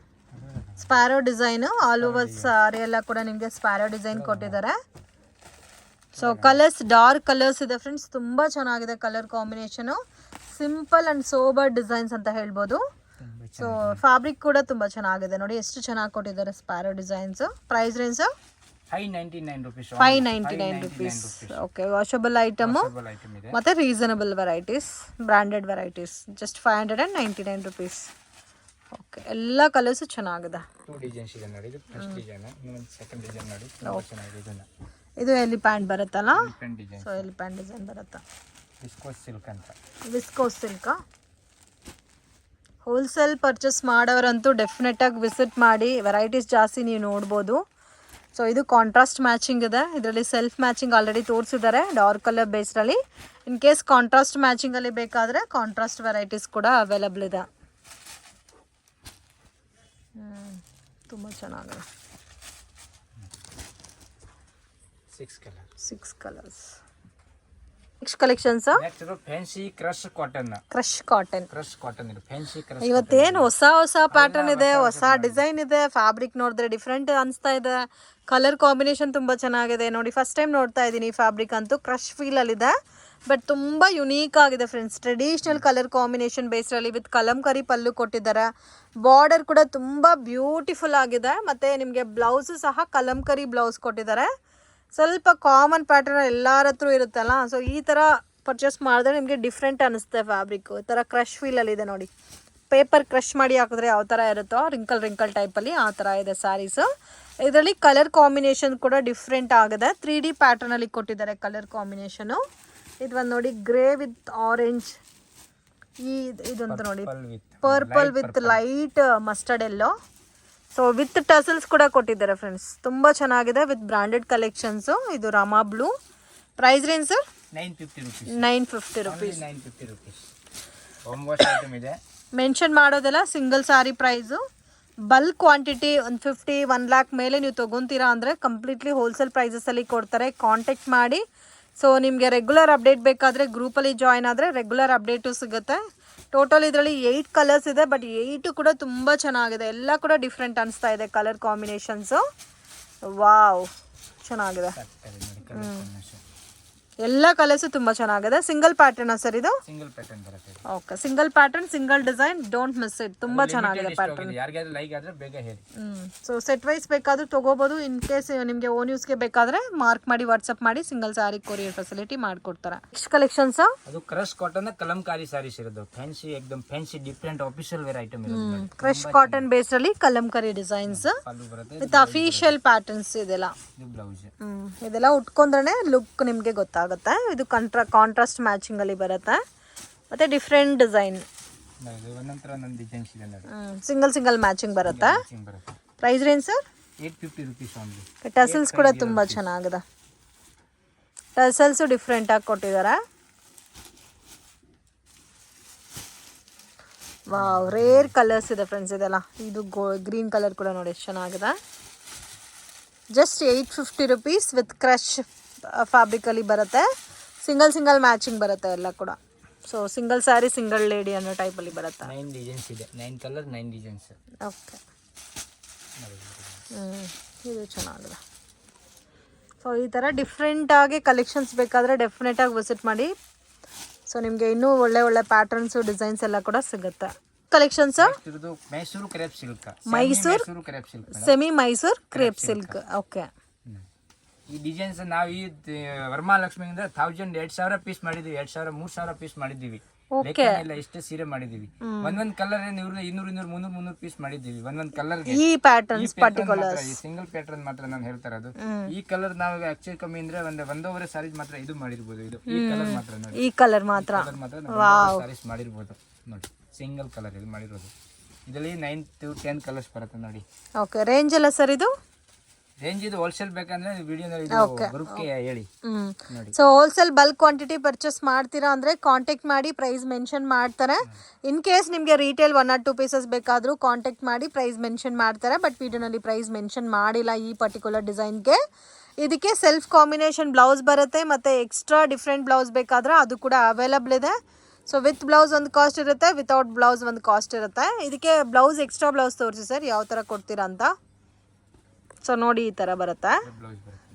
Sparrow design all over sari ಎಲ್ಲ ಕೂಡ ನಿಮಗೆ ಸ್ಪ್ಯಾರೋ ಡಿಸೈನ್ ಕೊಟ್ಟಿದ್ದಾರೆ. ಸೊ ಕಲರ್ಸ್ ಡಾರ್ಕ್ ಕಲರ್ಸ್ ಇದೆ ಫ್ರೆಂಡ್ಸ್ ತುಂಬ ಚೆನ್ನಾಗಿದೆ colour combination simple and sober designs ಅಂತ ಹೇಳ್ಬೋದು. ಸೊ ಫ್ಯಾಬ್ರಿಕ್ ಕೂಡ ತುಂಬಾ ಚೆನ್ನಾಗಿದೆ. ನೋಡಿ ಎಷ್ಟು ಚೆನ್ನಾಗಿ ಕೊಟ್ಟಿದ್ದಾರೆ sparrow designs price range five ninety nine rupees five ninety nine rupees okay washable item ಮತ್ತು reasonable varieties branded varieties just five hundred and ninety nine rupees okay ಎಲ್ಲ ಕಲರ್ಸು ಚೆನ್ನಾಗಿದೆ. ಇದೆ ನೋಡಿ ಇದು ಫಸ್ಟ್ ಡಿಸೈನ್ ಇನ್ನೊಂದು ಸೆಕೆಂಡ್ ಡಿಸೈನ್ ನೋಡಿ ತುಂಬ ಚೆನ್ನಾಗಿದೆ ಇದನ್ನ ಇದು ಎಲ್ಲಿ ಪ್ಯಾಂಟ್ ಬರುತ್ತಲ್ಲ ಸೊ ಎಲ್ಲಿ ಪ್ಯಾಂಟ್ ಡಿಸೈನ್ ಬರುತ್ತಾ? ವಿಸ್ಕೋಸ್ ಸಿಲ್ಕ್ ಅಂತ. ವಿಸ್ಕೋಸ್ ಸಿಲ್ಕ ಹೋಲ್ಸೇಲ್ ಪರ್ಚೇಸ್ ಮಾಡೋರಂತೂ ಡೆಫಿನೆಟಾಗಿ ವಿಸಿಟ್ ಮಾಡಿ ವೆರೈಟೀಸ್ ಜಾಸ್ತಿ ನೀವು ನೋಡ್ಬೋದು. ಸೊ ಇದು ಕಾಂಟ್ರಾಸ್ಟ್ ಮ್ಯಾಚಿಂಗ್ ಇದೆ. ಇದರಲ್ಲಿ ಸೆಲ್ಫ್ ಮ್ಯಾಚಿಂಗ್ ಆಲ್ರೆಡಿ ತೋರಿಸಿದ್ದಾರೆ ಡಾರ್ಕ್ ಕಲರ್ ಬೇಸ್ಡಲ್ಲಿ ಇನ್ ಕೇಸ್ ಕಾಂಟ್ರಾಸ್ಟ್ ಮ್ಯಾಚಿಂಗಲ್ಲಿ ಬೇಕಾದರೆ ಕಾಂಟ್ರಾಸ್ಟ್ ವೆರೈಟೀಸ್ ಕೂಡ ಅವೈಲಬಲ್ ಇದೆ. ತುಂಬ ಚೆನ್ನಾಗಿದೆ. Six colour six colours next collections next ಇದು fancy crush cotton crush cotton crush cotton ಇದು ಫ್ಯಾನ್ಸಿ ಕ್ರಶ್ ಇವತ್ತೇನು ಹೊಸ ಹೊಸ ಪ್ಯಾಟರ್ನ್ ಇದೆ ಹೊಸ ಡಿಸೈನ್ ಇದೆ ಫ್ಯಾಬ್ರಿಕ್ ನೋಡಿದ್ರೆ ಡಿಫ್ರೆಂಟ್ ಅನಿಸ್ತಾ ಇದೆ. ಕಲರ್ ಕಾಂಬಿನೇಷನ್ ತುಂಬ ಚೆನ್ನಾಗಿದೆ. ನೋಡಿ ಫಸ್ಟ್ ಟೈಮ್ ನೋಡ್ತಾ ಇದ್ದೀನಿ ಈ ಫ್ಯಾಬ್ರಿಕ್ ಅಂತೂ ಕ್ರಶ್ ಫೀಲಲ್ಲಿದೆ ಬಟ್ ತುಂಬ ಯುನೀಕ್ ಆಗಿದೆ ಫ್ರೆಂಡ್ಸ್ ಟ್ರೆಡಿಷ್ನಲ್ ಕಲರ್ ಕಾಂಬಿನೇಷನ್ ಬೇಸ್ಡಲ್ಲಿ ವಿತ್ ಕಲಂಕರಿ ಪಲ್ಲು ಕೊಟ್ಟಿದ್ದಾರೆ. ಬಾರ್ಡರ್ ಕೂಡ ತುಂಬ ಬ್ಯೂಟಿಫುಲ್ ಆಗಿದೆ. ಮತ್ತು ನಿಮಗೆ ಬ್ಲೌಸು ಸಹ ಕಲಂಕರಿ ಬ್ಲೌಸ್ ಕೊಟ್ಟಿದ್ದಾರೆ. ಸ್ವಲ್ಪ ಕಾಮನ್ ಪ್ಯಾಟರ್ನ್ ಎಲ್ಲರ ಹತ್ರ ಇರುತ್ತಲ್ಲ ಸೊ ಈ ಥರ ಪರ್ಚೇಸ್ ಮಾಡಿದ್ರೆ ನಿಮಗೆ ಡಿಫ್ರೆಂಟ್ ಅನಿಸುತ್ತೆ ಫ್ಯಾಬ್ರಿಕ್ಕು ಈ ಥರ ಕ್ರಶ್ ಫೀಲಲ್ಲಿ ಇದೆ ನೋಡಿ. ಪೇಪರ್ ಕ್ರಶ್ ಮಾಡಿ ಹಾಕಿದ್ರೆ ಯಾವ ಥರ ಇರುತ್ತೋ ರಿಂಕಲ್ ರಿಂಕಲ್ ಟೈಪಲ್ಲಿ ಆ ಥರ ಇದೆ ಸ್ಯಾರೀಸು ಇದರಲ್ಲಿ ಕಲರ್ ಕಾಂಬಿನೇಷನ್ ಕೂಡ ಡಿಫ್ರೆಂಟ್ ಆಗಿದೆ. ತ್ರೀ ಡಿ ಪ್ಯಾಟರ್ನಲ್ಲಿ ಕೊಟ್ಟಿದ್ದಾರೆ ಕಲರ್ ಕಾಂಬಿನೇಷನು ಇದು ಒಂದು ನೋಡಿ ಗ್ರೇ ವಿತ್ ಆರೆಂಜ್ ಈ ಇದಂತ ನೋಡಿ. Purple with light mustard yellow so with tassels ಕೂಡ ಕೊಟ್ಟಿದ್ದಾರೆ ಫ್ರೆಂಡ್ಸ್ ತುಂಬ ಚೆನ್ನಾಗಿದೆ ವಿತ್ ಬ್ರಾಂಡೆಡ್ ಕಲೆಕ್ಷನ್ಸು ಇದು Rama blue price range sir nine fifty rupees. Nine fifty rupees. Nine fifty rupees. Home wash item ಇದೆ. Mention ಮಾಡೋದೆಲ್ಲ single sari price bulk quantity ಒಂದು fifty one lakh ಮೇಲೆ ನೀವು ತೊಗೊತೀರಾ ಅಂದರೆ ಕಂಪ್ಲೀಟ್ಲಿ ಹೋಲ್ಸೇಲ್ ಪ್ರೈಸಸಲ್ಲಿ ಕೊಡ್ತಾರೆ. ಕಾಂಟ್ಯಾಕ್ಟ್ ಮಾಡಿ. ಸೊ ನಿಮಗೆ ರೆಗ್ಯುಲರ್ ಅಪ್ಡೇಟ್ ಬೇಕಾದರೆ ಗ್ರೂಪಲ್ಲಿ ಜಾಯ್ನ್ ಆದರೆ ರೆಗ್ಯುಲರ್ ಅಪ್ಡೇಟು ಸಿಗುತ್ತೆ. ಟೋಟಲ್ ಇದರಲ್ಲಿ ಏಯ್ಟ್ ಕಲರ್ಸ್ ಇದೆ ಬಟ್ ಏಯ್ಟು ಕೂಡ ತುಂಬ ಚೆನ್ನಾಗಿದೆ. ಎಲ್ಲ ಕೂಡ ಡಿಫ್ರೆಂಟ್ ಅನಿಸ್ತಾ ಇದೆ ಕಲರ್ ಕಾಂಬಿನೇಷನ್ಸು ವಾವ್ ಚೆನ್ನಾಗಿದೆ. ಕಾಂಬಿನೇಷನ್ ಎಲ್ಲ ಕಲರ್ಸು ತುಂಬ ಚೆನ್ನಾಗಿದೆ. ಸಿಂಗಲ್ ಪ್ಯಾಟರ್ನ್ ಸರ್ ಇದು? ಸಿಂಗಲ್ ಪ್ಯಾಟರ್ನ್ ಬರುತ್ತೆ okay single pattern single design don't miss it ತುಂಬಾ ಚೆನ್ನಾಗಿದೆ ಪ್ಯಾಟರ್ನ್. ಯಾರಿಗಾದ್ರೂ ಲೈಕ್ ಆದ್ರೆ ಬೇಗ ಹೇಳಿ. ಸೊ ಸೆಟ್ ವೈಸ್ ಬೇಕಾದ್ರೂ ತಗೋಬಹುದು ಇನ್ ಕೇಸ್ ನಿಮಗೆ ಓನ್ ಯೂಸ್ಗೆ ಬೇಕಾದ್ರೆ ಮಾರ್ಕ್ ಮಾಡಿ ವಾಟ್ಸ್ಆಪ್ ಮಾಡಿ ಸಿಂಗಲ್ ಸಾರಿ ಕೊರಿಯರ್ ಫೆಸಿಲಿಟಿ ಮಾಡ್ಕೊಡ್ತಾರೆ. ನೆಕ್ಸ್ಟ್ ಕಲೆಕ್ಷನ್ಸ್ ಅದು ಕ್ರಶ್ ಕಾಟನ್ ಕಲಂಕಾರಿ ಸಾರೀಸ್ ಇರೋದು. ಫ್ಯಾನ್ಸಿ ಎಕ್ದಮ್ fancy different official wear item ಇರೋದು. ಕ್ರಶ್ ಕಾಟನ್ ಬೇಸ್ ಅಲ್ಲಿ Kalamkari designs with official patterns ಇದೆಲ್ಲ. ಇದು ಬ್ಲೌಸ್. ಇದೆಲ್ಲ ಉಟ್ಕೊಂಡ್ರೆ ಲುಕ್ ನಿಮಗೆ ಗೊತ್ತಾಗುತ್ತೆ. ಇದು ಕಾಂಟ್ರಾ ಕಾಂಟ್ರಾಸ್ಟ್ ಮ್ಯಾಚಿಂಗಲ್ಲಿ ಬರುತ್ತೆ? ಮತ್ತೆ different design single single matching ಬರುತ್ತೆ? ಪ್ರೈಸ್ ರೇಂಜ್ ಸರ್ ಟಸಲ್ಸ್ ಕೂಡ ತುಂಬ ಚೆನ್ನಾಗಿದೆ. ಟಸಲ್ಸು ಡಿಫ್ರೆಂಟಾಗಿ ಕೊಟ್ಟಿದ್ದಾರೆ ವಾವ್ ರೇರ್ ಕಲರ್ಸ್ ಇದೆ ಫ್ರೆಂಡ್ಸ್ ಇದೆಲ್ಲ. ಇದು ಗೋ ಗ್ರೀನ್ ಕಲರ್ ಕೂಡ ನೋಡಿ ಎಷ್ಟು ಚೆನ್ನಾಗಿದೆ. Just eight fifty rupees with crush ಫ್ಯಾಬ್ರಿಕಲ್ಲಿ ಬರುತ್ತೆ. ಸಿಂಗಲ್ ಸಿಂಗಲ್ ಮ್ಯಾಚಿಂಗ್ ಬರುತ್ತೆ ಎಲ್ಲ ಕೂಡ. So single sari single lady ಅನ್ನೋ ಟೈಪಲ್ಲಿ ಬರುತ್ತೆ? ನೈನ್ ಡಿಸೈನ್ಸ್ ಇದೆ. Nine colour nine designs okay. ಇದು ಚೆನ್ನಾಗಿದೆ. ಸೊ ಈ ಥರ ಡಿಫ್ರೆಂಟಾಗಿ ಕಲೆಕ್ಷನ್ಸ್ ಬೇಕಾದರೆ ಡೆಫಿನೆಟಾಗಿ ವಿಸಿಟ್ ಮಾಡಿ. ಸೊ ನಿಮಗೆ ಇನ್ನೂ ಒಳ್ಳೆ ಒಳ್ಳೆ ಪ್ಯಾಟರ್ನ್ಸು ಡಿಸೈನ್ಸ್ ಎಲ್ಲ ಕೂಡ ಸಿಗುತ್ತೆ. Collections Mysuru crepe silk Mysuru semi Mysuru crepe silk okay ಈ ಡಿಸೈನ್ಸ್ ನಾವು ಈ ವರ್ಮಾಲಕ್ಷ್ಮಿಯಿಂದ ಥೌಸಂಡ್ ಎರಡ್ ಸಾವಿರ ಪೀಸ್ ಮಾಡಿದ್ವಿ ಎರಡ್ ಸಾವಿರ ಮೂರ್ ಸಾವಿರ ಪೀಸ್ ಮಾಡಿದ್ದೀವಿ. ಇಲ್ಲ ಇಷ್ಟೇ ಸೀರೆ ಮಾಡಿದೀವಿ ಒಂದೊಂದ್ ಕಲರ್ ಇವ್ರು ಇನ್ನೂರ್ ಇನ್ನೂರ್ ಮುನ್ನೂರ್ ಮುನ್ನೂರ್ ಪೀಸ್ ಮಾಡಿದ್ದೀವಿ ಒಂದೊಂದ್ ಕಲರ್ ಈ ಸಿಂಗಲ್ ಪ್ಯಾಟರ್ನ್ ಮಾತ್ರ ನಾನು ಹೇಳ್ತಾ ಇರೋದು. ಈ ಕಲರ್ ನಾವು ಆಕ್ಚುಲಿ ಕಮ್ಮಿ ಅಂದ್ರೆ ಒಂದ್ ಒಂದೂವರೆ ಸಾರೀಸ್ ಮಾತ್ರ ಇದು ಮಾಡಿರ್ಬೋದು ಇದು. ಈ ಕಲರ್ ಮಾತ್ರ ಈ ಕಲರ್ ಮಾತ್ರ. ಕಲರ್ ಮಾತ್ರ ಸಾರೀಸ್ ಮಾಡಿರ್ಬೋದು. ನೋಡಿ ಸಿಂಗಲ್ ಕಲರ್ ಇದು ಮಾಡಿರೋದು. ಇದರಲ್ಲಿ ನೈನ್ ಟು ಟೆನ್ ಕಲರ್ಸ್ ಬರುತ್ತೆ ನೋಡಿ. ಓಕೆ ರೇಂಜ್ ಎಲ್ಲ ಸರ್ ಇದು? ರೇಂಜ್ ಇದು ಹೋಲ್ಸೇಲ್ ಬೇಕಂದ್ರೆ ಗ್ರೂಪ್ಗೆ ಹೇಳಿ. So wholesale bulk quantity purchase ಮಾಡ್ತೀರಾ ಅಂದರೆ ಕಾಂಟ್ಯಾಕ್ಟ್ ಮಾಡಿ ಪ್ರೈಸ್ ಮೆನ್ಷನ್ ಮಾಡ್ತಾರೆ. ಇನ್ ಕೇಸ್ ನಿಮಗೆ retail one or two pieces ಬೇಕಾದರೂ ಕಾಂಟ್ಯಾಕ್ಟ್ ಮಾಡಿ ಪ್ರೈಸ್ ಮೆನ್ಷನ್ ಮಾಡ್ತಾರೆ. ಬಟ್ ವಿಡಿಯೋನಲ್ಲಿ ಪ್ರೈಸ್ ಮೆನ್ಷನ್ ಮಾಡಿಲ್ಲ ಈ ಪರ್ಟಿಕ್ಯುಲರ್ ಡಿಸೈನ್ಗೆ ಇದಕ್ಕೆ ಸೆಲ್ಫ್ ಕಾಂಬಿನೇಷನ್ ಬ್ಲೌಸ್ ಬರುತ್ತೆ. ಮತ್ತು ಎಕ್ಸ್ಟ್ರಾ ಡಿಫ್ರೆಂಟ್ ಬ್ಲೌಸ್ ಬೇಕಾದ್ರೆ ಅದು ಕೂಡ ಅವೈಲಬಲ್ ಇದೆ. ಸೊ ವಿತ್ ಬ್ಲೌಸ್ ಒಂದು ಕಾಸ್ಟ್ ಇರುತ್ತೆ ವಿತೌಟ್ ಬ್ಲೌಸ್ ಒಂದು ಕಾಸ್ಟ್ ಇರುತ್ತೆ. ಇದಕ್ಕೆ ಬ್ಲೌಸ್ ಎಕ್ಸ್ಟ್ರಾ ಬ್ಲೌಸ್ ತೋರಿಸಿ ಸರ್ ಯಾವ ಥರ ಕೊಡ್ತೀರಾ ಅಂತ. ಸೊ ನೋಡಿ ಈ ಥರ ಬರುತ್ತೆ?